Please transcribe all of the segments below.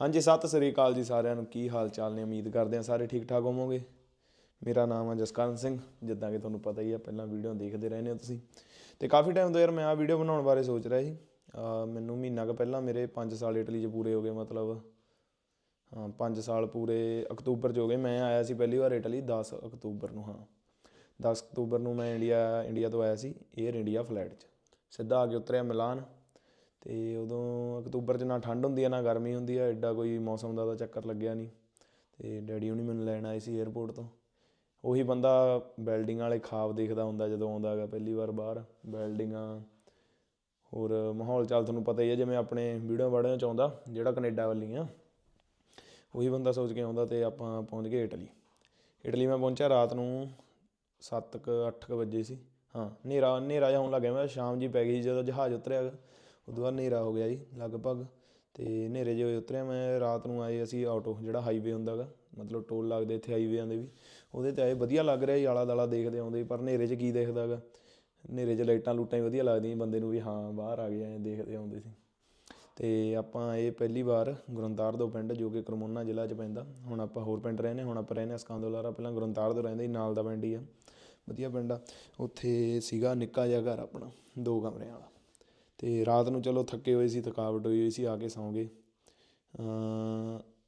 ਹਾਂਜੀ, ਸਤਿ ਸ੍ਰੀ ਅਕਾਲ ਜੀ ਸਾਰਿਆਂ ਨੂੰ। ਕੀ ਹਾਲ ਚਾਲ ਨੇ? ਉਮੀਦ ਕਰਦੇ ਹਾਂ ਸਾਰੇ ਠੀਕ ਠਾਕ ਹੋਵੋਗੇ। ਮੇਰਾ ਨਾਮ ਹੈ ਜਸਕਰਨ ਸਿੰਘ। ਜਿੱਦਾਂ ਕਿ ਤੁਹਾਨੂੰ ਪਤਾ ਹੀ ਹੈ ਪਹਿਲਾਂ ਵੀਡੀਓ ਦੇਖਦੇ ਰਹਿੰਦੇ ਹੋ ਤੁਸੀਂ। ਤੇ ਕਾਫੀ ਟਾਈਮ ਤੋਂ ਯਾਰ ਮੈਂ ਆ ਵੀਡੀਓ ਬਣਾਉਣ ਬਾਰੇ ਸੋਚ ਰਿਹਾ ਸੀ। ਮੈਨੂੰ ਮਹੀਨਾ ਕੁ ਪਹਿਲਾਂ ਮੇਰੇ 5 ਸਾਲ ਇਟਲੀ 'ਚ ਪੂਰੇ ਹੋ ਗਏ, ਮਤਲਬ, ਹਾਂ 5 ਸਾਲ ਪੂਰੇ ਅਕਤੂਬਰ 'ਚ ਹੋ ਗਏ। ਮੈਂ ਆਇਆ ਸੀ ਪਹਿਲੀ ਵਾਰ ਇਟਲੀ 10 ਅਕਤੂਬਰ ਨੂੰ, ਹਾਂ। 10 ਅਕਤੂਬਰ ਨੂੰ ਮੈਂ ਇੰਡੀਆ ਇੰਡੀਆ ਤੋਂ ਆਇਆ ਸੀ 에ਅਰ ਇੰਡੀਆ ਫਲਾਈਟ 'ਚ। ਸਿੱਧਾ ਆ ਕੇ ਉਤਰਿਆ ਮਿਲਾਨ। ਤੇ ਉਦੋਂ ਅਕਤੂਬਰ 'ਚ ਨਾ ਠੰਡ ਹੁੰਦੀ ਹੈ ਨਾ ਗਰਮੀ ਹੁੰਦੀ ਹੈ ਐਡਾ ਕੋਈ ਮੌਸਮ ਦਾ ਤਾਂ ਚੱਕਰ ਲੱਗਿਆ ਨਹੀਂ ਤੇ ਡੈਡੀ ਹੁਣੀ ਮੈਨੂੰ ਲੈਣ ਆਏ ਸੀ 에ਅਰਪੋਰਟ ਤੋਂ। ਉਹੀ ਬੰਦਾ ਬਿਲਡਿੰਗ ਵਾਲੇ ਖਾਬ ਦੇਖਦਾ ਹੁੰਦਾ ਜਦੋਂ ਆਉਂਦਾ ਹੈਗਾ ਪਹਿਲੀ ਵਾਰ ਬਾਹਰ, ਬਿਲਡਿੰਗਾਂ। ਹੋਰ ਮਾਹੌਲ ਚਾਲ ਤੁਹਾਨੂੰ ਪਤਾ ਹੀ ਹੈ ਜਿਵੇਂ ਆਪਣੇ ਵੀਡੀਓ ਵੜਨ ਚ ਆਉਂਦਾ, ਜਿਹੜਾ ਕੈਨੇਡਾ ਵਾਲੀ ਆ। ਉਹੀ ਬੰਦਾ ਸੋਚ ਕੇ ਆਉਂਦਾ ਤੇ ਆਪਾਂ ਪਹੁੰਚ ਗਏ ਇਟਲੀ। ਇਟਲੀ ਮੈਂ ਪਹੁੰਚਿਆ ਰਾਤ ਨੂੰ 7 ਕੁ 8 ਕੁ ਵਜੇ ਸੀ। ਹਾਂ, ਹਨੇਰਾ ਹਨੇਰਾ ਜਿਹਾ ਹੋਣ ਲੱਗਿਆ ਮੈਂ ਸ਼ਾਮ ਜੀ ਪੈ ਗਈ ਸੀ, ਜਦੋਂ ਜਹਾਜ਼ ਉਤਰਿਆ। ਉਦੋਂ ਬਾਅਦ ਹਨੇਰਾ ਹੋ ਗਿਆ ਜੀ ਲਗਭਗ ਅਤੇ ਹਨੇਰੇ ਜਿਹੇ ਉਤਰਿਆ ਮੈਂ, ਰਾਤ ਨੂੰ ਆਏ ਅਸੀਂ ਆਟੋ ਜਿਹੜਾ ਹਾਈਵੇ ਹੁੰਦਾ ਗਾ, ਮਤਲਬ ਟੋਲ ਲੱਗਦੇ ਇੱਥੇ ਹਾਈਵੇਆਂ ਦੇ ਵੀ, ਉਹਦੇ ਤੇ ਆਏ, ਵਧੀਆ ਲੱਗ ਰਿਹਾ ਜੀ ਆਲਾ ਦਾਲਾ ਦੇਖਦੇ ਆਉਂਦੇ, ਪਰ ਹਨੇਰੇ 'ਚ ਕੀ ਦੇਖਦਾ ਗਾ? ਹਨੇਰੇ 'ਚ ਲਾਈਟਾਂ ਲੂਟਾਂ ਹੀ ਵਧੀਆ ਲੱਗਦੀਆਂ ਬੰਦੇ ਨੂੰ ਵੀ, ਹਾਂ, ਬਾਹਰ ਆ ਗਏ, ਐਂ ਦੇਖਦੇ ਆਉਂਦੇ ਸੀ। ਅਤੇ ਆਪਾਂ ਇਹ ਪਹਿਲੀ ਵਾਰ ਗੁਰੰਤਾਰ ਤੋਂ ਪਿੰਡ, ਜੋ ਕਿ ਕਰਮੋਨਾ ਜ਼ਿਲ੍ਹਾ 'ਚ ਪੈਂਦਾ, ਹੁਣ ਆਪਾਂ ਹੋਰ ਪਿੰਡ ਰਹਿੰਦੇ, ਹੁਣ ਆਪਾਂ ਰਹਿੰਦੇ ਹਾਂ ਸਕਾਂਦੋਲਾਰਾ ਪਹਿਲਾਂ ਗੁਰੰਤਾਰ ਤੋਂ ਰਹਿੰਦੇ ਸੀ, ਨਾਲ ਦਾ ਪਿੰਡ ਹੀ ਆ, ਵਧੀਆ ਪਿੰਡ ਆ। ਉੱਥੇ ਸੀਗਾ ਨਿੱਕਾ ਜਿਹਾ ਘਰ ਆਪਣਾ, ਦੋ ਕਮਰਿਆਂ ਵਾਲਾ। ਅਤੇ ਰਾਤ ਨੂੰ ਚਲੋ ਥੱਕੇ ਹੋਏ ਸੀ, ਥਕਾਵਟ ਹੋਈ ਹੋਈ ਸੀ, ਆ ਕੇ ਸੌਂ ਗਏ।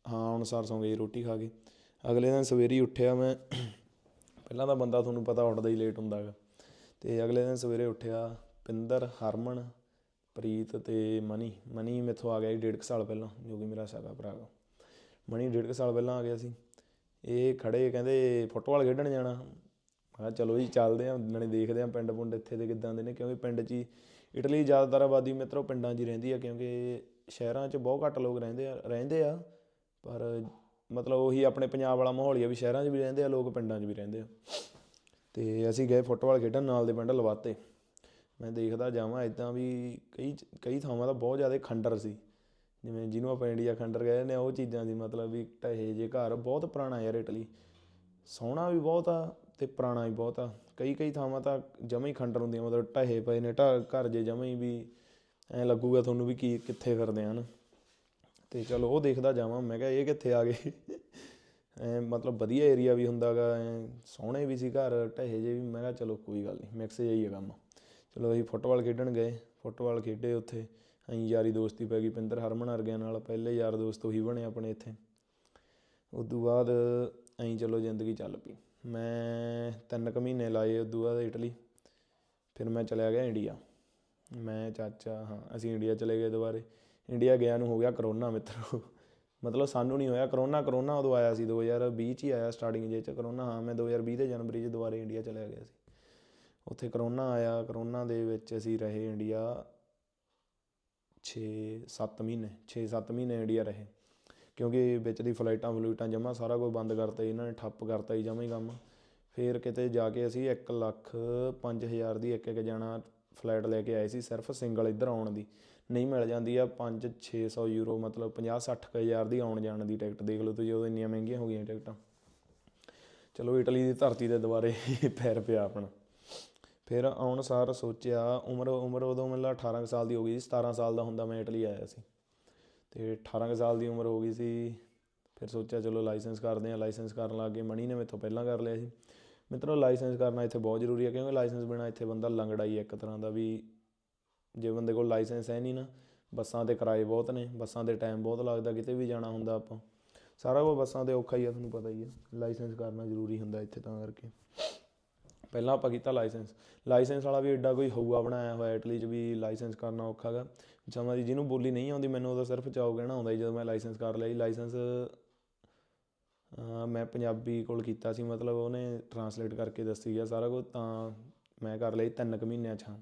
ਹਾਂ ਅਨੁਸਾਰ ਸੌਂ ਗਏ, ਰੋਟੀ ਖਾ ਕੇ। ਅਗਲੇ ਦਿਨ ਸਵੇਰੇ ਉੱਠਿਆ ਮੈਂ। ਪਹਿਲਾਂ ਤਾਂ ਬੰਦਾ ਤੁਹਾਨੂੰ ਪਤਾ ਉੱਠਦਾ ਹੀ ਲੇਟ ਹੁੰਦਾ ਹੈਗਾ। ਅਤੇ ਅਗਲੇ ਦਿਨ ਸਵੇਰੇ ਉੱਠਿਆ, ਪਿੰਦਰ, ਹਰਮਨ, ਪ੍ਰੀਤ ਤੇ ਮਨੀ। ਮਨੀ ਮੇਥੋਂ ਆ ਗਿਆ ਜੀ ਡੇਢ ਕੁ ਸਾਲ ਪਹਿਲਾਂ, ਜੋ ਕਿ ਮੇਰਾ ਸਾਗਾ ਭਰਾ ਗਾ। ਮਨੀ ਡੇਢ ਕੁ ਸਾਲ ਪਹਿਲਾਂ ਆ ਗਿਆ ਸੀ। ਇਹ ਖੜੇ ਕਹਿੰਦੇ, ਫੁੱਟਬਾਲ ਖੇਡਣ ਜਾਣਾ। ਮੈਂ ਚਲੋ ਜੀ, ਚੱਲਦੇ ਆਂ, ਨਾਲੇ ਦੇਖਦੇ ਆਂ ਪਿੰਡ ਪੁੰਡ ਇੱਥੇ ਦੇ ਕਿੱਦਾਂ ਦੇ ਨੇ, ਕਿਉਂਕਿ ਪਿੰਡ 'ਚ ਹੀ ਇਟਲੀ ਜ਼ਿਆਦਾਤਰ ਆਬਾਦੀ ਮਿੱਤਰੋ ਪਿੰਡਾਂ 'ਚ ਹੀ ਰਹਿੰਦੀ ਆ ਕਿਉਂਕਿ ਸ਼ਹਿਰਾਂ 'ਚ ਬਹੁਤ ਘੱਟ ਲੋਕ ਰਹਿੰਦੇ ਆ ਰਹਿੰਦੇ ਆ, ਪਰ ਮਤਲਬ ਉਹੀ ਆਪਣੇ ਪੰਜਾਬ ਵਾਲਾ ਮਾਹੌਲ ਹੀ ਆ ਵੀ ਸ਼ਹਿਰਾਂ 'ਚ ਵੀ ਰਹਿੰਦੇ ਆ, ਲੋਕ ਪਿੰਡਾਂ 'ਚ ਵੀ ਰਹਿੰਦੇ ਆ। ਤੇ ਅਸੀਂ ਗਏ ਫੁੱਟਬਾਲ ਖੇਡਣ ਨਾਲ ਦੇ ਪਿੰਡ ਲਵਾਤੇ। ਮੈਂ ਦੇਖਦਾ ਜਾਵਾਂ ਇਦਾਂ ਵੀ ਕਈ ਕਈ ਥਾਵਾਂ ਦਾ ਬਹੁਤ ਜ਼ਿਆਦਾ ਖੰਡਰ ਸੀ। ਜਿਵੇਂ ਜਿਹਨੂੰ ਆਪਾਂ ਇੰਡੀਆ ਖੰਡਰ ਕਹਿੰਦੇ ਨੇ ਉਹ ਚੀਜ਼ਾਂ ਦੀ ਮਤਲਬ ਵੀ ਢਹੇ ਜੇ ਘਰ ਬਹੁਤ ਪੁਰਾਣਾ ਯਾਰ ਇਟਲੀ। ਸੋਹਣਾ ਵੀ ਬਹੁਤ ਆ ਤੇ ਪੁਰਾਣਾ ਵੀ ਬਹੁਤ ਆ। ਕਈ ਕਈ ਥਾਵਾਂ ਤਾਂ ਜਮਾਂ ਹੀ ਖੰਡਰ ਹੁੰਦੀਆਂ, ਮਤਲਬ ਢਹੇ ਪਏ ਨੇ ਢਾ ਘਰ ਜੇ ਜਮਾਂ ਹੀ ਵੀ ਐਂ ਲੱਗੂਗਾ ਤੁਹਾਨੂੰ ਵੀ ਕੀ, ਕਿੱਥੇ ਫਿਰਦੇ ਹਨ। ਤੇ ਚਲੋ ਉਹ ਦੇਖਦਾ ਜਾਵਾਂ, ਮੈਂ ਕਿਹਾ ਇਹ ਕਿੱਥੇ ਆ ਗਏ? ਐ ਮਤਲਬ ਵਧੀਆ ਏਰੀਆ ਵੀ ਹੁੰਦਾਗਾ, ਐ ਸੋਹਣੇ ਵੀ ਸੀ ਘਰ, ਢਹੇ ਜੇ ਵੀ, ਮੈਂ ਕਿਹਾ ਚਲੋ ਕੋਈ ਗੱਲ ਨਹੀਂ ਮਿਕਸ ਜਿਹਾ ਹੀ ਹੈ ਕੰਮ। ਚਲੋ ਅਸੀਂ ਫੁੱਟਬਾਲ ਖੇਡਣ ਗਏ, ਫੁੱਟਬਾਲ ਖੇਡੇ ਉੱਥੇ, ਅਸੀਂ ਯਾਰੀ ਦੋਸਤੀ ਪੈ ਗਈ ਪਿੰਦਰ ਹਰਮਨ ਵਰਗਿਆਂ ਨਾਲ, ਪਹਿਲੇ ਯਾਰ ਦੋਸਤ ਉਹੀ ਬਣੇ ਆਪਣੇ ਇੱਥੇ। ਉਦੋਂ ਬਾਅਦ ਅਸੀਂ ਚਲੋ ਜ਼ਿੰਦਗੀ ਚੱਲ ਪਈ। ਮੈਂ ਤਿੰਨ ਕੁ ਮਹੀਨੇ ਲਾਏ ਉਦੋਂ ਬਾਅਦ ਇਟਲੀ ਫਿਰ ਮੈਂ ਚਲਿਆ ਗਿਆ ਇੰਡੀਆ ਮੈਂ ਚਾਚਾ, ਹਾਂ, ਅਸੀਂ ਇੰਡੀਆ ਚਲੇ ਗਏ ਦੁਬਾਰੇ। ਇੰਡੀਆ ਗਿਆ ਨੂੰ ਹੋ ਗਿਆ ਕਰੋਨਾ ਮਿੱਤਰੋ। ਮਤਲਬ ਸਾਨੂੰ ਨਹੀਂ ਹੋਇਆ ਕਰੋਨਾ ਕਰੋਨਾ ਉਦੋਂ ਆਇਆ ਸੀ 2020 ਚ ਹੀ ਆਇਆ ਸਟਾਰਟਿੰਗ ਜੇ ਚ ਕਰੋਨਾ। ਹਾਂ, ਮੈਂ 2020 ਦੇ ਜਨਵਰੀ ਚ ਦੁਬਾਰੇ ਇੰਡੀਆ ਚਲਿਆ ਗਿਆ ਸੀ। ਉੱਥੇ ਕਰੋਨਾ ਆਇਆ, ਕਰੋਨਾ ਦੇ ਵਿੱਚ ਅਸੀਂ ਰਹੇ ਇੰਡੀਆ 6-7 ਮਹੀਨੇ 6-7 ਮਹੀਨੇ ਇੰਡੀਆ ਰਹੇ। ਕਿਉਂਕਿ ਵਿੱਚ ਦੀ ਫਲਾਈਟਾਂ ਫਲੂਈਟਾਂ ਜਮਾ ਸਾਰਾ ਕੁਝ ਬੰਦ ਕਰਤਾ ਇਹਨਾਂ ਨੇ ਠੱਪ ਕਰਤਾ ਜੀ ਜਮਾ ਹੀ ਕੰਮ। ਫਿਰ ਕਿਤੇ ਜਾ ਕੇ ਅਸੀਂ 1 ਲੱਖ 5000 ਦੀ ਇੱਕ ਇੱਕ ਜਾਣਾ ਫਲਾਈਟ ਲੈ ਕੇ ਆਏ ਸੀ, ਸਿਰਫ ਸਿੰਗਲ ਇੱਧਰ ਆਉਣ ਦੀ। ਨਹੀਂ ਮਿਲ ਜਾਂਦੀ ਆ 5 600 ਯੂਰੋ, ਮਤਲਬ 50 60 ਹਜ਼ਾਰ ਦੀ ਆਉਣ ਜਾਣ ਦੀ ਟਿਕਟ, ਦੇਖ ਲਓ ਤੁਸੀਂ ਉਦੋਂ ਇੰਨੀਆਂ ਮਹਿੰਗੀਆਂ ਹੋ ਗਈਆਂ ਟਿਕਟਾਂ। ਚਲੋ ਇਟਲੀ ਦੀ ਧਰਤੀ ਦੇ ਦੁਬਾਰੇ ਪੈਰ ਪਿਆ ਆਪਣਾ। ਫਿਰ ਆਉਣ ਸਾਰ ਸੋਚਿਆ, ਉਮਰ ਉਮਰ ਉਦੋਂ ਮਤਲਬ 18 ਕੁ ਸਾਲ ਦੀ ਹੋ ਗਈ ਸੀ 17 ਸਾਲ ਦਾ ਹੁੰਦਾ ਮੈਂ ਇਟਲੀ ਆਇਆ ਸੀ। ਅਤੇ ਅਠਾਰਾਂ ਕੁ ਸਾਲ ਦੀ ਉਮਰ ਹੋ ਗਈ ਸੀ। ਫਿਰ ਸੋਚਿਆ ਚਲੋ ਲਾਇਸੈਂਸ ਕਰਦੇ ਹਾਂ, ਲਾਇਸੈਂਸ ਕਰਨ ਲੱਗ ਗਏ। ਮਣੀ ਨੇ ਮੇਰੇ ਤੋਂ ਪਹਿਲਾਂ ਕਰ ਲਿਆ ਸੀ। ਮਿੱਤਰੋ, ਲਾਇਸੈਂਸ ਕਰਨਾ ਇੱਥੇ ਬਹੁਤ ਜ਼ਰੂਰੀ ਹੈ ਕਿਉਂਕਿ ਲਾਇਸੈਂਸ ਬਿਨਾ ਇੱਥੇ ਬੰਦਾ ਲੰਗੜਾ ਹੀ ਹੈ ਇੱਕ ਤਰ੍ਹਾਂ ਦਾ ਵੀ ਜੇ ਬੰਦੇ ਕੋਲ ਲਾਇਸੈਂਸ ਹੈ ਨਹੀਂ ਨਾ, ਬੱਸਾਂ ਦੇ ਕਿਰਾਏ ਬਹੁਤ ਨੇ, ਬੱਸਾਂ ਦੇ ਟਾਈਮ ਬਹੁਤ ਲੱਗਦਾ, ਕਿਤੇ ਵੀ ਜਾਣਾ ਹੁੰਦਾ ਆਪਾਂ। ਸਾਰਾ ਕੁਝ ਬੱਸਾਂ ਤੇ ਔਖਾ ਹੀ ਆ, ਤੁਹਾਨੂੰ ਪਤਾ ਹੀ ਹੈ ਲਾਇਸੈਂਸ ਕਰਨਾ ਜ਼ਰੂਰੀ ਹੁੰਦਾ ਇੱਥੇ ਤਾਂ ਕਰਕੇ। ਪਹਿਲਾਂ ਆਪਾਂ ਕੀਤਾ ਲਾਇਸੈਂਸ। ਲਾਇਸੈਂਸ ਵਾਲਾ ਵੀ ਐਡਾ ਕੋਈ ਹਊਆ ਬਣਾਇਆ ਹੋਇਆ ਇਟਲੀ 'ਚ ਵੀ ਲਾਇਸੈਂਸ ਕਰਨਾ ਔਖਾ ਗਾ। ਜਮਾਂ ਦੀ ਜਿਹਨੂੰ ਬੋਲੀ ਨਹੀਂ ਆਉਂਦੀ, ਮੈਨੂੰ ਉਹਦਾ ਸਿਰਫ ਚਾਉ ਕਹਿਣਾ ਆਉਂਦਾ ਜੀ ਜਦੋਂ ਮੈਂ ਲਾਇਸੈਂਸ ਕਰ ਲਿਆ ਸੀ ਲਾਇਸੈਂਸ ਮੈਂ ਪੰਜਾਬੀ ਕੋਲ ਕੀਤਾ ਸੀ, ਮਤਲਬ ਉਹਨੇ ਟਰਾਂਸਲੇਟ ਕਰਕੇ ਦੱਸੀ ਆ ਸਾਰਾ ਕੁਝ, ਤਾਂ ਮੈਂ ਕਰ ਲਈ ਤਿੰਨ ਕੁ ਮਹੀਨਿਆਂ 'ਚ ਹਾਂ।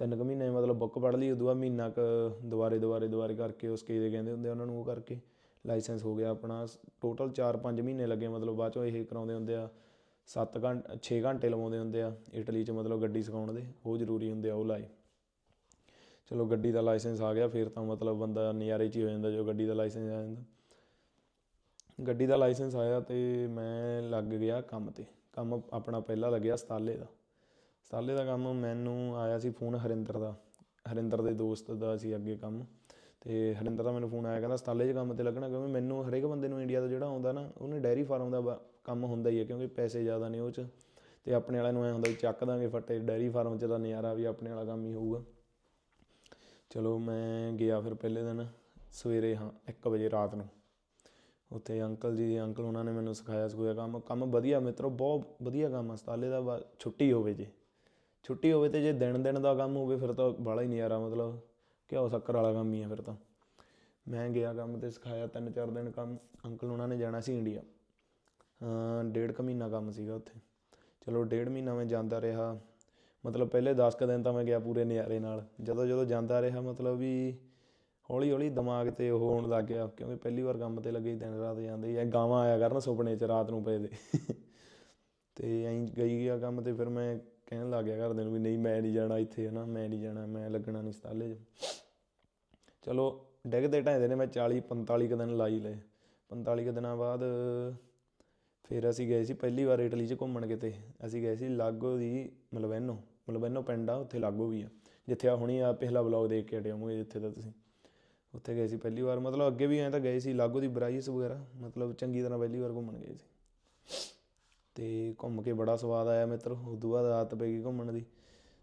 ਤਿੰਨ ਕੁ ਮਹੀਨੇ ਮਤਲਬ ਬੁੱਕ ਪੜ੍ਹ ਲਈ, ਉਦੋਂ ਬਾਅਦ ਮਹੀਨਾ ਕੁ ਦੁਬਾਰੇ ਦੁਬਾਰੇ ਦੁਬਾਰੇ ਕਰਕੇ ਉਸ ਕੇ ਦੇ ਕਹਿੰਦੇ ਹੁੰਦੇ ਉਹਨਾਂ ਨੂੰ ਉਹ ਕਰਕੇ ਲਾਇਸੈਂਸ ਹੋ ਗਿਆ ਆਪਣਾ। ਟੋਟਲ 4-5 ਮਹੀਨੇ ਲੱਗੇ, ਮਤਲਬ ਬਾਅਦ ਚੋਂ ਇਹ ਕਰਾਉਂਦੇ ਹੁੰਦੇ ਆ 7 ਘੰਟੇ 6 ਘੰਟੇ ਲਵਾਉਂਦੇ ਹੁੰਦੇ ਆ ਇਟਲੀ 'ਚ ਮਤਲਬ ਗੱਡੀ ਸਿਖਾਉਣ ਦੇ, ਉਹ ਜ਼ਰੂਰੀ ਹੁੰਦੇ ਆ ਉਹ ਲਾਏ। ਚਲੋ ਗੱਡੀ ਦਾ ਲਾਇਸੈਂਸ ਆ ਗਿਆ, ਫਿਰ ਤਾਂ ਮਤਲਬ ਬੰਦਾ ਨਜ਼ਾਰੇ 'ਚ ਹੀ ਹੋ ਜਾਂਦਾ ਜੋ ਗੱਡੀ ਦਾ ਲਾਇਸੈਂਸ ਆ ਜਾਂਦਾ। ਗੱਡੀ ਦਾ ਲਾਇਸੈਂਸ ਆਇਆ ਤੇ ਮੈਂ ਲੱਗ ਗਿਆ ਕੰਮ ਤੇ। ਕੰਮ ਆਪਣਾ ਪਹਿਲਾ ਲੱਗਿਆ ਸਤਾਲੇ ਦਾ। ਸਤਾਲੇ ਦਾ ਕੰਮ ਮੈਨੂੰ ਆਇਆ ਸੀ ਫੋਨ ਹਰਿੰਦਰ ਦਾ। ਹਰਿੰਦਰ ਦੇ ਦੋਸਤ ਦਾ ਸੀ ਅੱਗੇ ਕੰਮ। ਤੇ ਹਰਿੰਦਰ ਦਾ ਮੈਨੂੰ ਫੋਨ ਆਇਆ, ਕਹਿੰਦਾ ਸਤਾਲੇ 'ਚ ਕੰਮ ਤੇ ਲੱਗਣਾ, ਕਿਉਂਕਿ ਮੈਨੂੰ ਹਰੇਕ ਬੰਦੇ ਨੂੰ ਇੰਡੀਆ ਤੋਂ ਜਿਹੜਾ ਆਉਂਦਾ ਨਾ, ਉਹਨੇ ਡੈਰੀ ਫਾਰਮ ਦਾ ਬ- ਕੰਮ ਹੁੰਦਾ ਹੀ ਹੈ, ਕਿਉਂਕਿ ਪੈਸੇ ਜ਼ਿਆਦਾ ਨੇ ਉਹ 'ਚ। ਤੇ ਆਪਣੇ ਵਾਲਿਆਂ ਨੂੰ ਐ ਹੁੰਦਾ ਵੀ ਚੱਕ ਦਾਂਗੇ ਫੱਟੇ, ਡੈਰੀ ਫਾਰਮ 'ਚ ਤਾਂ ਨਜ਼ਾਰਾ ਵੀ ਆਪਣੇ ਵਾਲਾ ਕੰਮ ਹੀ ਹੋਊਗਾ। ਚਲੋ ਮੈਂ ਗਿਆ ਫਿਰ ਪਹਿਲੇ ਦਿਨ ਸਵੇਰੇ, ਹਾਂ 1 ਵਜੇ ਰਾਤ ਨੂੰ। ਉੱਥੇ ਅੰਕਲ ਜੀ ਅੰਕਲ ਉਹਨਾਂ ਨੇ ਮੈਨੂੰ ਸਿਖਾਇਆ ਸਿਖਾਇਆ ਕੰਮ। ਕੰਮ ਵਧੀਆ ਮਿੱਤਰੋ, ਬਹੁਤ ਵਧੀਆ ਕੰਮ ਆ। ਸਤਾਲੇ ਦਾ ਬਾ- ਛੁੱਟੀ ਹੋਵੇ ਜੇ। ਛੁੱਟੀ ਹੋਵੇ ਤੇ ਜੇ ਦਿਨ ਦਿਨ ਦਾ ਕੰਮ ਹੋਵੇ ਫਿਰ ਤਾਂ ਬਾਹਲਾ ਹੀ ਨਜ਼ਾਰਾ, ਮਤਲਬ ਘਿਓ ਸ਼ੱਕਰ ਵਾਲਾ ਕੰਮ ਹੀ ਆ ਫਿਰ ਤਾਂ। ਮੈਂ ਗਿਆ ਕੰਮ ਤੇ ਸਿਖਾਇਆ ਤਿੰਨ ਚਾਰ ਦਿਨ ਕੰਮ। ਅੰਕਲ ਉਹਨਾਂ ਨੇ ਜਾਣਾ ਸੀ ਇੰਡੀਆ। ਡੇਢ ਕੁ ਮਹੀਨਾ ਕੰਮ ਸੀਗਾ ਉੱਥੇ। ਚਲੋ ਡੇਢ ਮਹੀਨਾ ਮੈਂ ਜਾਂਦਾ ਰਿਹਾ। ਮਤਲਬ ਪਹਿਲੇ 10 ਕੁ ਦਿਨ ਤਾਂ ਮੈਂ ਗਿਆ ਪੂਰੇ ਨਜ਼ਾਰੇ ਨਾਲ। ਜਦੋਂ ਜਦੋਂ ਜਾਂਦਾ ਰਿਹਾ, ਮਤਲਬ ਵੀ ਹੌਲੀ ਹੌਲੀ ਦਿਮਾਗ ਤੇ ਉਹ ਹੋਣ ਲੱਗ ਗਿਆ, ਕਿਉਂਕਿ ਪਹਿਲੀ ਵਾਰ ਕੰਮ ਤੇ ਲੱਗੇ ਦਿਨ ਰਾਤ ਜਾਂਦੇ ਹੀ ਐ ਗਾਵਾਂ ਆਇਆ ਕਰਨ ਸੁਪਨੇ 'ਚ ਰਾਤ ਨੂੰ ਪਏ ਦੇ। ਤੇ ਐਂ ਗਈ ਗਿਆ ਕੰਮ ਤੇ, ਫਿਰ ਮੈਂ ਕਹਿਣ ਲੱਗ ਗਿਆ ਘਰਦਿਆਂ ਨੂੰ ਵੀ ਨਹੀਂ, ਮੈਂ ਨਹੀਂ ਜਾਣਾ ਇੱਥੇ, ਹਨਾ। ਮੈਂ ਨਹੀਂ ਜਾਣਾ, ਮੈਂ ਲੱਗਣਾ ਨਹੀਂ ਸਤਾਲੇ 'ਚ। ਚਲੋ, ਡਿੱਗਦੇ ਢਾਈਦੇ ਨੇ ਮੈਂ 40 45 ਕੁ ਦਿਨ ਲਾਈ ਲਏ। 45 ਕੁ ਦਿਨਾਂ ਬਾਅਦ ਫਿਰ ਅਸੀਂ ਗਏ ਸੀ ਪਹਿਲੀ ਵਾਰ ਇਟਲੀ 'ਚ ਘੁੰਮਣ ਕਿਤੇ। ਅਸੀਂ ਗਏ ਸੀ ਲਾਗੋ ਦੀ ਮਲਵੈਨੋ। ਮਤਲਬ ਮਲਵੈਨੋ ਪਿੰਡ ਆ ਉੱਥੇ ਲਾਗੋ ਵੀ ਆ। ਜਿੱਥੇ ਆ ਹੁਣੀ ਆ ਪਿਛਲਾ ਵਲੌਗ ਦੇਖ ਕੇ ਹਟੇ ਜਿੱਥੇ ਦਾ ਤੁਸੀਂ। ਉੱਥੇ ਗਏ ਸੀ ਪਹਿਲੀ ਵਾਰ, ਮਤਲਬ ਅੱਗੇ ਵੀ ਐਂ ਤਾਂ ਗਏ ਸੀ, ਲਾਗੋ ਦੀ ਬਰਾਈਸ ਵਗੈਰਾ, ਮਤਲਬ ਚੰਗੀ ਤਰ੍ਹਾਂ ਪਹਿਲੀ ਵਾਰ ਘੁੰਮਣ ਗਏ ਸੀ। ਤੇ ਘੁੰਮ ਕੇ ਬੜਾ ਸਵਾਦ ਆਇਆ ਮਿੱਤਰ, ਉਦੋਂ ਬਾਅਦ ਆਦਤ ਪੈ ਗਈ ਘੁੰਮਣ ਦੀ।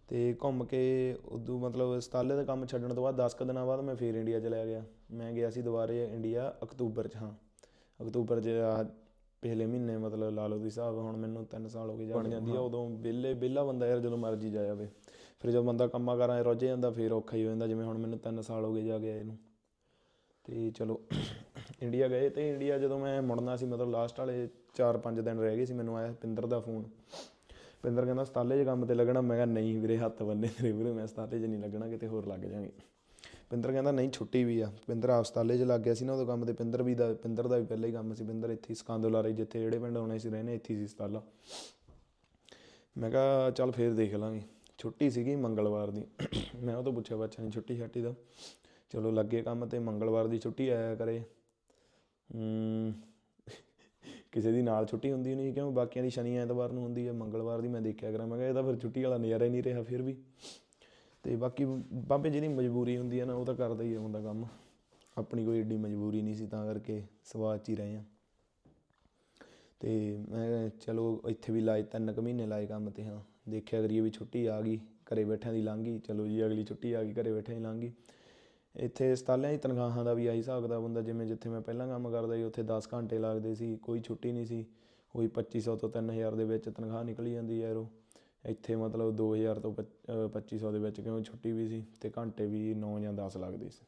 ਤੇ ਘੁੰਮ ਕੇ ਉਦੋਂ ਮਤਲਬ ਸਤਾਲੇ ਦਾ ਕੰਮ ਛੱਡਣ ਤੋਂ ਬਾਅਦ 10 ਕੁ ਦਿਨਾਂ ਬਾਅਦ ਮੈਂ ਫੇਰ ਇੰਡੀਆ ਚਲਿਆ ਗਿਆ। ਮੈਂ ਗਿਆ ਸੀ ਦੁਬਾਰੇ ਇੰਡੀਆ ਅਕਤੂਬਰ 'ਚ, ਹਾਂ। ਅਕਤੂਬਰ 'ਚ ਆਹ ਪਿਛਲੇ ਮਹੀਨੇ ਮਤਲਬ ਲਾ ਲਓ ਦੀ ਹਿਸਾਬ ਹੁਣ ਮੈਨੂੰ 3 ਸਾਲ ਹੋ ਗਏ ਜਾ ਜਾਂਦੀ ਆ ਉਦੋਂ ਵਿਹਲੇ ਵਿਹਲਾ ਬੰਦਾ ਯਾਰ ਜਦੋਂ ਮਰਜ਼ੀ ਜਾ ਜਾਵੇ। ਫਿਰ ਜਦੋਂ ਬੰਦਾ ਕੰਮਾਂ ਕਾਰਾਂ ਰੁੱਝ ਜਾਂਦਾ ਫਿਰ ਔਖਾ ਹੀ ਹੋ ਜਾਂਦਾ ਜਿਵੇਂ ਹੁਣ ਮੈਨੂੰ 3 ਸਾਲ ਹੋ ਗਏ ਜਾ ਕੇ ਆਏ ਨੂੰ। ਤੇ ਚਲੋ ਇੰਡੀਆ ਗਏ ਤੇ ਇੰਡੀਆ ਜਦੋਂ ਮੈਂ ਮੁੜਨਾ ਸੀ ਮਤਲਬ ਲਾਸਟ ਵਾਲੇ 4-5 ਦਿਨ ਰਹਿ ਗਏ ਸੀ ਮੈਨੂੰ ਆਇਆ ਪਿੰਦਰ ਦਾ ਫੋਨ। ਪਿੰਦਰ ਕਹਿੰਦਾ ਸਤਾਲੇ 'ਚ ਕੰਮ ਤੇ ਲੱਗਣਾ ਮੈਂ ਕਿਹਾ ਨਹੀਂ ਵੀਰੇ ਹੱਥ ਬੰਨੇ ਤੇਰੇ ਵੀਰੇ ਮੈਂ ਸਤਾਲੇ 'ਚ ਨਹੀਂ ਲੱਗਣਾ ਕਿਤੇ ਹੋਰ ਲੱਗ ਜਾਵਾਂਗੇ ਪਿੰਦਰ ਕਹਿੰਦਾ, ਨਹੀਂ, ਛੁੱਟੀ ਵੀ ਆ। ਪਿੰਦਰ ਹਸਪਤਾਲੇ 'ਚ ਲੱਗ ਗਿਆ ਸੀ ਨਾ ਉਦੋਂ ਕੰਮ ਤੇ, ਪਿੰਦਰ ਵੀ ਦਾ, ਪਿੰਦਰ ਦਾ ਵੀ ਪਹਿਲਾਂ ਹੀ ਕੰਮ ਸੀ। ਪਿੰਦਰ ਇੱਥੇ ਹੀ ਰਹੀ ਜਿੱਥੇ ਜਿਹੜੇ ਪਿੰਡ ਆਉਣੇ ਸੀ ਰਹਿਣੇ ਇੱਥੇ ਸੀ ਸਤਾਲਾ ਮੈਂ ਕਿਹਾ, ਚੱਲ ਫੇਰ ਦੇਖ ਲਾਂਗੇ। ਛੁੱਟੀ ਸੀਗੀ ਮੰਗਲਵਾਰ ਦੀ। ਮੈਂ ਉਹ ਤੋਂ ਪੁੱਛਿਆ ਬੱਚਾ ਨਹੀਂ, ਛੁੱਟੀ ਛਾਟੀ ਦਾ? ਚਲੋ, ਲੱਗੇ ਕੰਮ ਤੇ, ਮੰਗਲਵਾਰ ਦੀ ਛੁੱਟੀ, ਆਇਆ ਕਰੇ। ਕਿਸੇ ਦੀ ਨਾਲ ਛੁੱਟੀ ਹੁੰਦੀ ਨਹੀਂ, ਕਿਉਂ? ਬਾਕੀਆਂ ਦੀ ਸ਼ਨੀ ਐਤਵਾਰ ਨੂੰ ਹੁੰਦੀ ਹੈ ਮੰਗਲਵਾਰ ਦੀ ਮੈਂ ਦੇਖਿਆ ਕਰਾਂ। ਮੈਂ ਕਿਹਾ, ਇਹ ਤਾਂ ਫਿਰ ਛੁੱਟੀ ਵਾਲਾ ਨਜ਼ਾਰਾ ਹੀ ਨਹੀਂ ਰਿਹਾ, ਫਿਰ ਵੀ। ਤੇ ਬਾਕੀ ਬਾਬੇ ਜਿਹਦੀ ਮਜਬੂਰੀ ਹੁੰਦੀ ਹੈ ਨਾ, ਉਹ ਤਾਂ ਕਰਦਾ ਹੀ ਹੈ ਕੰਮ। ਆਪਣੀ ਕੋਈ ਏਡੀ ਮਜਬੂਰੀ ਨਹੀਂ ਸੀ, ਤਾਂ ਕਰਕੇ ਸਵਾਦ 'ਚ ਹੀ ਰਹੇ ਆ। ਤੇ ਮੈਂ ਚਲੋ ਇੱਥੇ ਵੀ ਲਾਏ, ਤਿੰਨ ਕੁ ਮਹੀਨੇ ਲਾਏ ਕੰਮ ਤੇ, ਹਾਂ। ਦੇਖਿਆ ਕਰੀਏ ਵੀ ਛੁੱਟੀ ਆ ਗਈ, ਘਰੇ ਬੈਠਿਆਂ ਦੀ ਲੰਘ ਗਈ। ਚਲੋ ਜੀ, ਅਗਲੀ ਛੁੱਟੀ ਆ ਗਈ, ਘਰੇ ਬੈਠਿਆਂ ਦੀ ਲੰਘ ਗਈ। ਇੱਥੇ ਸਤਾਲਿਆਂ ਦੀ ਤਨਖਾਹਾਂ ਦਾ ਵੀ ਆਹੀ ਹਿਸਾਬ ਕਿਤਾਬ ਹੁੰਦਾ ਜਿਵੇਂ ਜਿੱਥੇ ਮੈਂ ਪਹਿਲਾਂ ਕੰਮ ਕਰਦਾ ਸੀ, ਉੱਥੇ 10 ਘੰਟੇ ਲੱਗਦੇ ਸੀ, ਕੋਈ ਛੁੱਟੀ ਨਹੀਂ ਸੀ। ਕੋਈ 2500 ਤੋਂ 3000 ਦੇ ਵਿੱਚ ਤਨਖਾਹ ਨਿਕਲੀ ਜਾਂਦੀ ਹੈ ਉਹ ਇੱਥੇ ਮਤਲਬ 2000 ਤੋਂ ਪੱਚ- ਅਹ 2500 ਦੇ ਵਿੱਚ ਕਿਉਂ ਛੁੱਟੀ ਵੀ ਸੀ ਤੇ ਘੰਟੇ ਵੀ 9 ਜਾਂ 10 ਲੱਗਦੇ ਸੀ।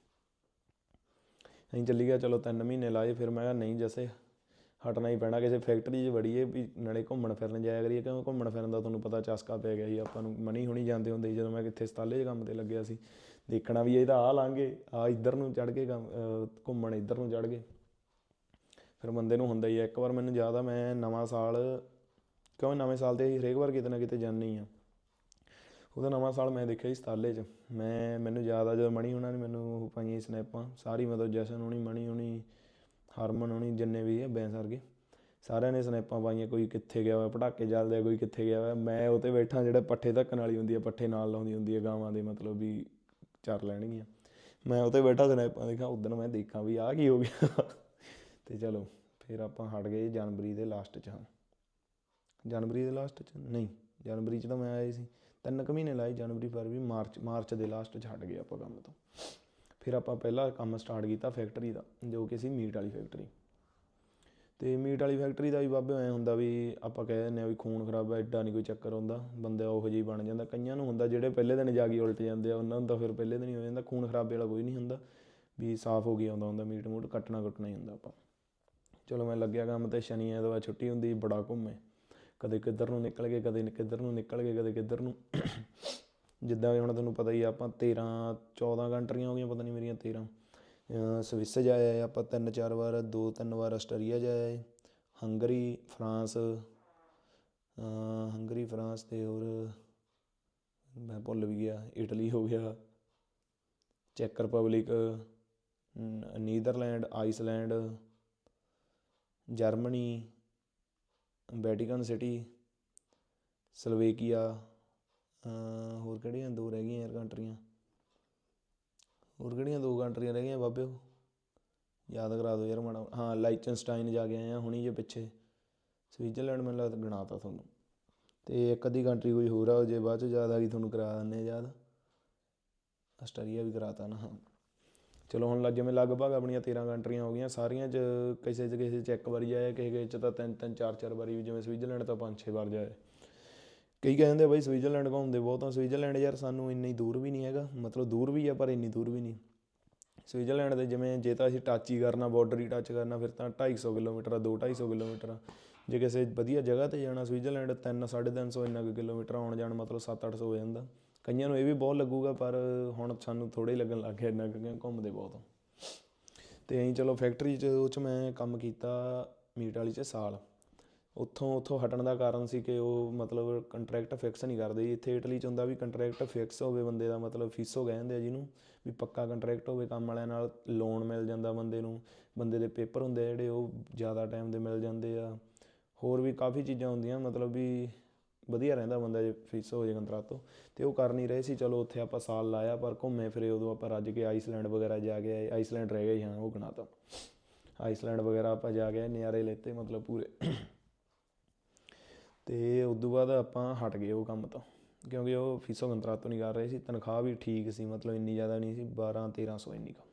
ਅਸੀਂ ਚੱਲੀ ਗਿਆ ਚਲੋ 3 ਮਹੀਨੇ ਲਾਏ, ਫਿਰ ਮੈਂ ਕਿਹਾ ਨਹੀਂ ਜੱਸੇ, ਹਟਣਾ ਹੀ ਪੈਣਾ, ਕਿਸੇ ਫੈਕਟਰੀ 'ਚ ਵੜੀਏ ਵੀ ਨਾਲੇ ਘੁੰਮਣ ਫਿਰਨ ਜਾਇਆ ਕਰੀਏ, ਕਿਉਂ ਘੁੰਮਣ ਫਿਰਨ ਦਾ ਤੁਹਾਨੂੰ ਪਤਾ ਚਸਕਾ ਪੈ ਗਿਆ ਸੀ, ਆਪਾਂ ਨੂੰ ਮਨੀ ਹੁਣੀ ਜਾਂਦੇ ਹੁੰਦੇ ਸੀ ਜਦੋਂ ਮੈਂ ਕਿੱਥੇ ਸਤਾਲੇ 'ਚ ਕੰਮ ਤੇ ਲੱਗਿਆ ਸੀ। ਦੇਖਣਾ ਵੀ ਇਹ ਤਾਂ ਆ ਲਾਂਗੇ ਆ ਇੱਧਰ ਨੂੰ ਚੜ ਕੇ ਕੰਮ ਘੁੰਮਣ ਇੱਧਰ ਨੂੰ ਚੜ ਗਏ। ਫਿਰ ਬੰਦੇ ਨੂੰ ਹੁੰਦਾ ਹੀ ਆ ਇੱਕ ਵਾਰ ਮੈਨੂੰ ਯਾਦ ਆ, ਮੈਂ ਨਵਾਂ ਸਾਲ ਕਿਉਂਕਿ ਨਵੇਂ ਸਾਲ ਤੇ ਅਸੀਂ ਹਰੇਕ ਵਾਰ ਕਿਤੇ ਨਾ ਕਿਤੇ ਜਾਂਦੇ ਹੀ ਆ ਉਹਦਾ ਨਵਾਂ ਸਾਲ ਮੈਂ ਦੇਖਿਆ ਸੀ ਸਤਾਲੇ 'ਚ। ਮੈਂ, ਮੈਨੂੰ ਯਾਦ ਆ ਜਦੋਂ ਮਣੀ ਉਹਨਾਂ ਨੇ ਮੈਨੂੰ ਉਹ ਪਾਈਆਂ ਸਨੈਪਾਂ। ਸਾਰੀ ਮਤਲਬ ਜਸ਼ਨ ਹੋਣੀ, ਮਣੀ ਹੋਣੀ, ਹਰਮਨ ਹੋਣੀ, ਜਿੰਨੇ ਵੀ ਆ ਬੈਂਸ ਵਰਗੇ, ਸਾਰਿਆਂ ਨੇ ਸਨੈਪਾਂ ਪਾਈਆਂ। ਕੋਈ ਕਿੱਥੇ ਗਿਆ ਹੋਇਆ, ਪਟਾਕੇ ਚੱਲਦੇ ਆ, ਕੋਈ ਕਿੱਥੇ ਗਿਆ ਹੋਇਆ। ਮੈਂ ਉਹ 'ਤੇ ਬੈਠਾ, ਜਿਹੜਾ ਪੱਠੇ ਧੱਕਣ ਵਾਲੀ ਹੁੰਦੀ ਹੈ ਪੱਠੇ ਨਾਲ ਲਾਉਂਦੀ ਹੁੰਦੀ ਹੈ ਗਾਵਾਂ ਦੇ ਮਤਲਬ ਵੀ ਚਰ ਲੈਣਗੀਆਂ। ਮੈਂ ਉਹ 'ਤੇ ਬੈਠਾ ਸਨੈਪਾਂ ਦੇਖਾਂ ਉਦੋਂ ਮੈਂ ਦੇਖਾਂ ਵੀ ਆਹ ਕੀ ਹੋ ਗਿਆ। ਤੇ ਚਲੋ, ਫਿਰ ਆਪਾਂ ਹਟ ਗਏ ਜਨਵਰੀ ਦੇ ਲਾਸਟ 'ਚ ਹਾਂ। ਜਨਵਰੀ ਦੇ ਲਾਸਟ 'ਚ? ਨਹੀਂ, ਜਨਵਰੀ 'ਚ ਤਾਂ ਮੈਂ ਆਇਆ ਸੀ। ਤਿੰਨ ਕੁ ਮਹੀਨੇ ਲਾਏ ਜਨਵਰੀ, ਫਰਵਰੀ, ਮਾਰਚ ਮਾਰਚ ਦੇ ਲਾਸਟ 'ਚ ਹਟ ਗਏ ਆਪਾਂ ਕੰਮ ਤੋਂ। ਫਿਰ ਆਪਾਂ ਪਹਿਲਾ ਕੰਮ ਸਟਾਰਟ ਕੀਤਾ ਫੈਕਟਰੀ ਦਾ, ਜੋ ਕਿ ਸੀ ਮੀਟ ਵਾਲੀ ਫੈਕਟਰੀ ਤੇ ਮੀਟ ਵਾਲੀ ਫੈਕਟਰੀ ਦਾ ਵੀ ਬਾਬੇ ਐਂ ਹੁੰਦਾ ਵੀ ਆਪਾਂ ਕਹਿ ਦਿੰਦੇ ਆ ਵੀ ਖੂਨ ਖਰਾਬ ਹੈ ਐਡਾ ਨਹੀਂ ਕੋਈ ਚੱਕਰ ਹੁੰਦਾ ਬੰਦਾ ਉਹੋ ਜਿਹੀ ਬਣ ਜਾਂਦਾ। ਕਈਆਂ ਨੂੰ ਹੁੰਦਾ, ਜਿਹੜੇ ਪਹਿਲੇ ਦਿਨ ਜਾ ਕੇ ਉਲਟ ਜਾਂਦੇ ਆ, ਉਹਨਾਂ ਨੂੰ ਤਾਂ ਫਿਰ ਪਹਿਲੇ ਦਿਨ ਹੀ ਹੋ ਜਾਂਦਾ। ਖੂਨ ਖਰਾਬੇ ਵਾਲਾ ਕੋਈ ਨਹੀਂ ਹੁੰਦਾ। ਵੀ ਸਾਫ਼ ਹੋ ਗਿਆ ਆਉਂਦਾ ਹੁੰਦਾ ਮੀਟ ਮੂਟ, ਕੱਟਣਾ ਕੁੱਟਣਾ ਹੀ ਹੁੰਦਾ ਆਪਾਂ। ਚਲੋ ਮੈਂ ਲੱਗਿਆ ਕੰਮ ਤੇ ਸ਼ਨੀ ਐਤਵਾਰ ਛੁੱਟੀ ਹੁੰਦੀ, ਬੜਾ ਘੁੰਮੇ। ਕਦੇ ਕਿੱਧਰ ਨੂੰ ਨਿਕਲ ਗਏ, ਕਦੇ ਕਿੱਧਰ ਨੂੰ ਨਿਕਲ ਗਏ, ਕਦੇ ਕਿੱਧਰ ਨੂੰ। ਜਿੱਦਾਂ ਕਿ ਹੁਣ ਤੁਹਾਨੂੰ ਪਤਾ ਹੀ ਆ, ਆਪਾਂ 13 14 ਕੰਟਰੀਆਂ ਹੋ ਗਈਆਂ, ਪਤਾ ਨਹੀਂ ਮੇਰੀਆਂ 13 ਸਵਿਸ ਜਾਇਆ ਹੈ ਆਪਾਂ ਤਿੰਨ ਚਾਰ ਵਾਰ, ਦੋ ਤਿੰਨ ਵਾਰ ਆਸਟਰੀਆ ਜਾਇਆ ਹੈ ਹੰਗਰੀ, ਫਰਾਂਸ ਹੰਗਰੀ, ਫਰਾਂਸ ਤੇ ਹੋਰ ਮੈਂ ਭੁੱਲ ਵੀ ਗਿਆ, ਇਟਲੀ ਹੋ ਗਿਆ, check Republic Netherland, Iceland, Germany Vatican City, Slovakia ਹੋਰ ਕਿਹੜੀਆਂ ਦੋ ਰਹਿ ਗਈਆਂ ਯਾਰ ਕੰਟਰੀਆਂ? ਹੋਰ ਕਿਹੜੀਆਂ ਦੋ ਕੰਟਰੀਆਂ ਰਹਿ ਗਈਆਂ ਬਾਬੇ ਉਹ ਯਾਦ ਕਰਾ ਦਿਓ ਯਾਰ ਮਾੜਾ ਹਾਂ, ਲਾਈਚਨਸਟਾਈਨ ਜਾ ਕੇ ਆਏ ਆ, ਹੁਣੀ ਜੇ ਪਿੱਛੇ। ਸਵਿਟਜ਼ਰਲੈਂਡ ਮੈਨੂੰ ਲੱਗਦਾ ਗਣਾਤਾ ਤੁਹਾਨੂੰ। ਤੇ ਇੱਕ ਅੱਧੀ ਕੰਟਰੀ ਕੋਈ ਹੋਰ ਆ ਜੇ ਬਾਅਦ ਚ ਯਾਦ ਆ ਗਈ, ਤੁਹਾਨੂੰ ਕਰਾ ਦਿੰਦੇ ਆ ਯਾਦ। ਆਸਟ੍ਰੇਲੀਆ ਵੀ ਕਰਾਤਾ ਨਾ। ਹਾਂ ਚਲੋ ਹੁਣ ਲੱਗ ਜਿਵੇਂ ਲਗਭਗ ਆਪਣੀਆਂ 13 ਕੰਟਰੀਆਂ ਹੋ ਗਈਆਂ, ਸਾਰੀਆਂ 'ਚ ਕਿਸੇ 'ਚ ਕਿਸੇ 'ਚ ਇੱਕ ਵਾਰੀ ਜਾਏ, ਕਿਸੇ ਕਿਸੇ 'ਚ ਤਾਂ ਤਿੰਨ ਤਿੰਨ, ਚਾਰ ਚਾਰ ਵਾਰੀ ਵੀ, ਜਿਵੇਂ ਸਵਿਟਜ਼ਰਲੈਂਡ ਤਾਂ ਪੰਜ, ਛੇ ਵਾਰ ਜਾਏ। ਕਈ ਕਹਿੰਦੇ ਆ ਬਈ ਸਵਿਟਜ਼ਰਲੈਂਡ ਘੁੰਮਦੇ ਬਹੁਤ ਆ, ਸਵਿਟਜ਼ਰਲੈਂਡ ਯਾਰ ਸਾਨੂੰ ਇੰਨੀ ਦੂਰ ਵੀ ਨਹੀਂ ਹੈਗਾ, ਮਤਲਬ ਦੂਰ ਵੀ ਆ ਪਰ ਇੰਨੀ ਦੂਰ ਵੀ ਨਹੀਂ। ਸਵਿਟਜ਼ਰਲੈਂਡ ਦੇ ਜਿਵੇਂ ਜੇ ਤਾਂ ਅਸੀਂ ਟੱਚ ਹੀ ਕਰਨਾ ਬਾਰਡਰ ਹੀ ਟੱਚ ਕਰਨਾ, ਫਿਰ ਤਾਂ 250 ਕਿਲੋਮੀਟਰ ਆ 2 250 ਕਿਲੋਮੀਟਰ ਆ। ਜੇ ਕਿਸੇ ਵਧੀਆ ਜਗ੍ਹਾ ਤੇ ਜਾਣਾ, ਸਵਿਟਜ਼ਰਲੈਂਡ 3 350 ਇੰਨਾ ਕੁ ਕਿਲੋਮੀਟਰ ਆਉਣ ਜਾਣ ਮਤਲਬ 7-800 ਹੋ ਜਾਂਦਾ। ਕਈਆਂ ਨੂੰ ਇਹ ਵੀ ਬਹੁਤ ਲੱਗੂਗਾ, ਪਰ ਹੁਣ ਸਾਨੂੰ ਥੋੜ੍ਹਾ ਹੀ ਲੱਗਣ ਲੱਗ ਗਏ ਇੰਨਾ ਕਿਉਂਕਿ ਘੁੰਮਦੇ ਬਹੁਤ ਆ ਤੇ ਐਂ ਚਲੋ ਫੈਕਟਰੀ 'ਚ, ਉਹ 'ਚ ਮੈਂ ਕੰਮ ਕੀਤਾ ਮੀਟ ਵਾਲੀ 'ਚ ਸਾਲ। ਉੱਥੋਂ ਉੱਥੋਂ ਹਟਣ ਦਾ ਕਾਰਨ ਸੀ ਕਿ ਉਹ ਮਤਲਬ ਕੰਟਰੈਕਟ ਫਿਕਸ ਨਹੀਂ ਕਰਦੇ ਇੱਥੇ ਇਟਲੀ 'ਚ ਹੁੰਦਾ ਵੀ ਕੰਟਰੈਕਟ ਫਿਕਸ ਹੋਵੇ ਬੰਦੇ ਦਾ, ਮਤਲਬ ਫੀਸੋ ਕਹਿੰਦੇ ਆ ਜਿਹਨੂੰ ਵੀ ਪੱਕਾ ਕੰਟਰੈਕਟ ਹੋਵੇ ਕੰਮ ਵਾਲਿਆਂ ਨਾਲ ਲੋਨ ਮਿਲ ਜਾਂਦਾ ਬੰਦੇ ਨੂੰ। ਬੰਦੇ ਦੇ ਪੇਪਰ ਹੁੰਦੇ ਆ ਜਿਹੜੇ, ਉਹ ਜ਼ਿਆਦਾ ਟਾਈਮ ਦੇ ਮਿਲ ਜਾਂਦੇ ਆ। ਹੋਰ ਵੀ ਕਾਫੀ ਚੀਜ਼ਾਂ ਹੁੰਦੀਆਂ, ਮਤਲਬ ਵੀ ਵਧੀਆ ਰਹਿੰਦਾ ਬੰਦਾ ਜੇ ਫੀਸ ਹੋ ਜੇ ਕੰਟਰੈਕਟ ਤੋਂ। ਤੇ ਉਹ ਕਰ ਨਹੀਂ ਰਹੇ ਸੀ, ਚਲੋ ਉੱਥੇ ਆਪਾਂ ਸਾਲ ਲਾਇਆ ਪਰ ਘੁੰਮੇ ਫਿਰੇ ਉਦੋਂ ਆਪਾਂ ਰੱਜ ਕੇ ਆਈਸਲੈਂਡ ਵਗੈਰਾ ਜਾ ਕੇ ਆਏ। ਆਈਸਲੈਂਡ ਰਹਿ ਗਏ ਹਾਂ, ਉਹ ਗਣਾਤਾ ਆਈਸਲੈਂਡ ਵਗੈਰਾ ਆਪਾਂ ਜਾ ਕੇ ਨਿਆਰੇ ਲੈਤੇ ਮਤਲਬ ਪੂਰੇ। ਤੇ ਉਸ ਤੋਂ ਬਾਅਦ ਆਪਾਂ ਹਟ ਗਏ ਉਹ ਕੰਮ ਤੋਂ। ਕਿਉਂਕਿ ਉਹ ਫੀਸੋ ਕੰਟਰੈਕਟ ਤੋਂ ਨਹੀਂ ਕਰ ਰਹੇ ਸੀ, ਤਨਖਾਹ ਵੀ ਠੀਕ ਸੀ, ਮਤਲਬ ਇੰਨੀ ਜ਼ਿਆਦਾ ਨਹੀਂ ਸੀ 12 1300 ਇੰਨੀ ਕੁ।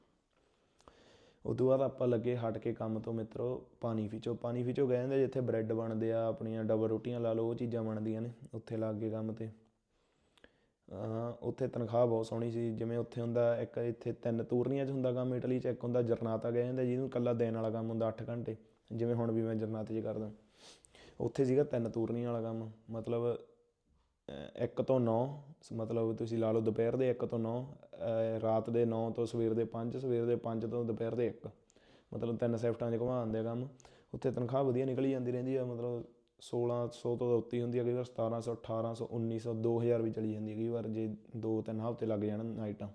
ਉਸ ਤੋਂ ਬਾਅਦ ਆਪਾਂ ਲੱਗੇ ਹਟ ਕੇ ਕੰਮ ਤੋਂ ਮਿੱਤਰੋ, ਪਾਣੀ ਫਿਚੋ ਪਾਣੀ ਫਿਚੋ ਗਏ ਜਾਂਦੇ ਜਿੱਥੇ ਬ੍ਰੈਡ ਬਣਦੇ ਆ, ਆਪਣੀਆਂ ਡਬਲ ਰੋਟੀਆਂ ਲਾ ਲਓ, ਉਹ ਚੀਜ਼ਾਂ ਬਣਦੀਆਂ ਨੇ ਉੱਥੇ ਲੱਗ ਗਏ ਕੰਮ ਤੇ। ਉੱਥੇ ਤਨਖਾਹ ਬਹੁਤ ਸੋਹਣੀ ਸੀ, ਜਿਵੇਂ ਉੱਥੇ ਹੁੰਦਾ ਇੱਕ ਇੱਥੇ ਤਿੰਨ ਤੂਰਨੀਆਂ 'ਚ ਹੁੰਦਾ ਕੰਮ, ਇਟਲੀ 'ਚ ਇੱਕ ਹੁੰਦਾ ਜਰਨਾਤਾ ਗਏ ਜਾਂਦੇ ਜਿਹਨੂੰ ਇਕੱਲਾ ਦੇਣ ਵਾਲਾ ਕੰਮ ਹੁੰਦਾ 8 ਘੰਟੇ, ਜਿਵੇਂ ਹੁਣ ਵੀ ਮੈਂ ਜਰਨਾਤੇ 'ਚ ਕਰਦਾ। ਉੱਥੇ ਸੀਗਾ ਤਿੰਨ ਤੂਰਨੀਆਂ ਵਾਲਾ ਕੰਮ, ਮਤਲਬ ਅਹ ਇੱਕ ਤੋਂ 9 ਮਤਲਬ ਤੁਸੀਂ ਲਾ ਲਓ ਦੁਪਹਿਰ ਦੇ 1 ਤੋਂ 9 ਰਾਤ ਦੇ 9 ਤੋਂ ਸਵੇਰ ਦੇ 5 ਸਵੇਰ ਦੇ 5 ਤੋਂ ਦੁਪਹਿਰ ਦੇ 1 ਮਤਲਬ ਤਿੰਨ ਸ਼ਿਫਟਾਂ 'ਚ ਘੁਮਾ ਆ ਕੰਮ। ਉੱਥੇ ਤਨਖਾਹ ਵਧੀਆ ਨਿਕਲੀ ਜਾਂਦੀ ਰਹਿੰਦੀ ਆ, ਮਤਲਬ 1600 ਤੋਂ ਉੱਤੇ ਹੁੰਦੀ ਆ ਕਈ ਵਾਰ 1700 1800 1900 2000 ਵੀ ਚਲੀ ਜਾਂਦੀ ਹੈ ਕਈ ਵਾਰ, ਜੇ ਦੋ ਤਿੰਨ ਹਫ਼ਤੇ ਲੱਗ ਜਾਣ ਨਾਈਟਾਂ।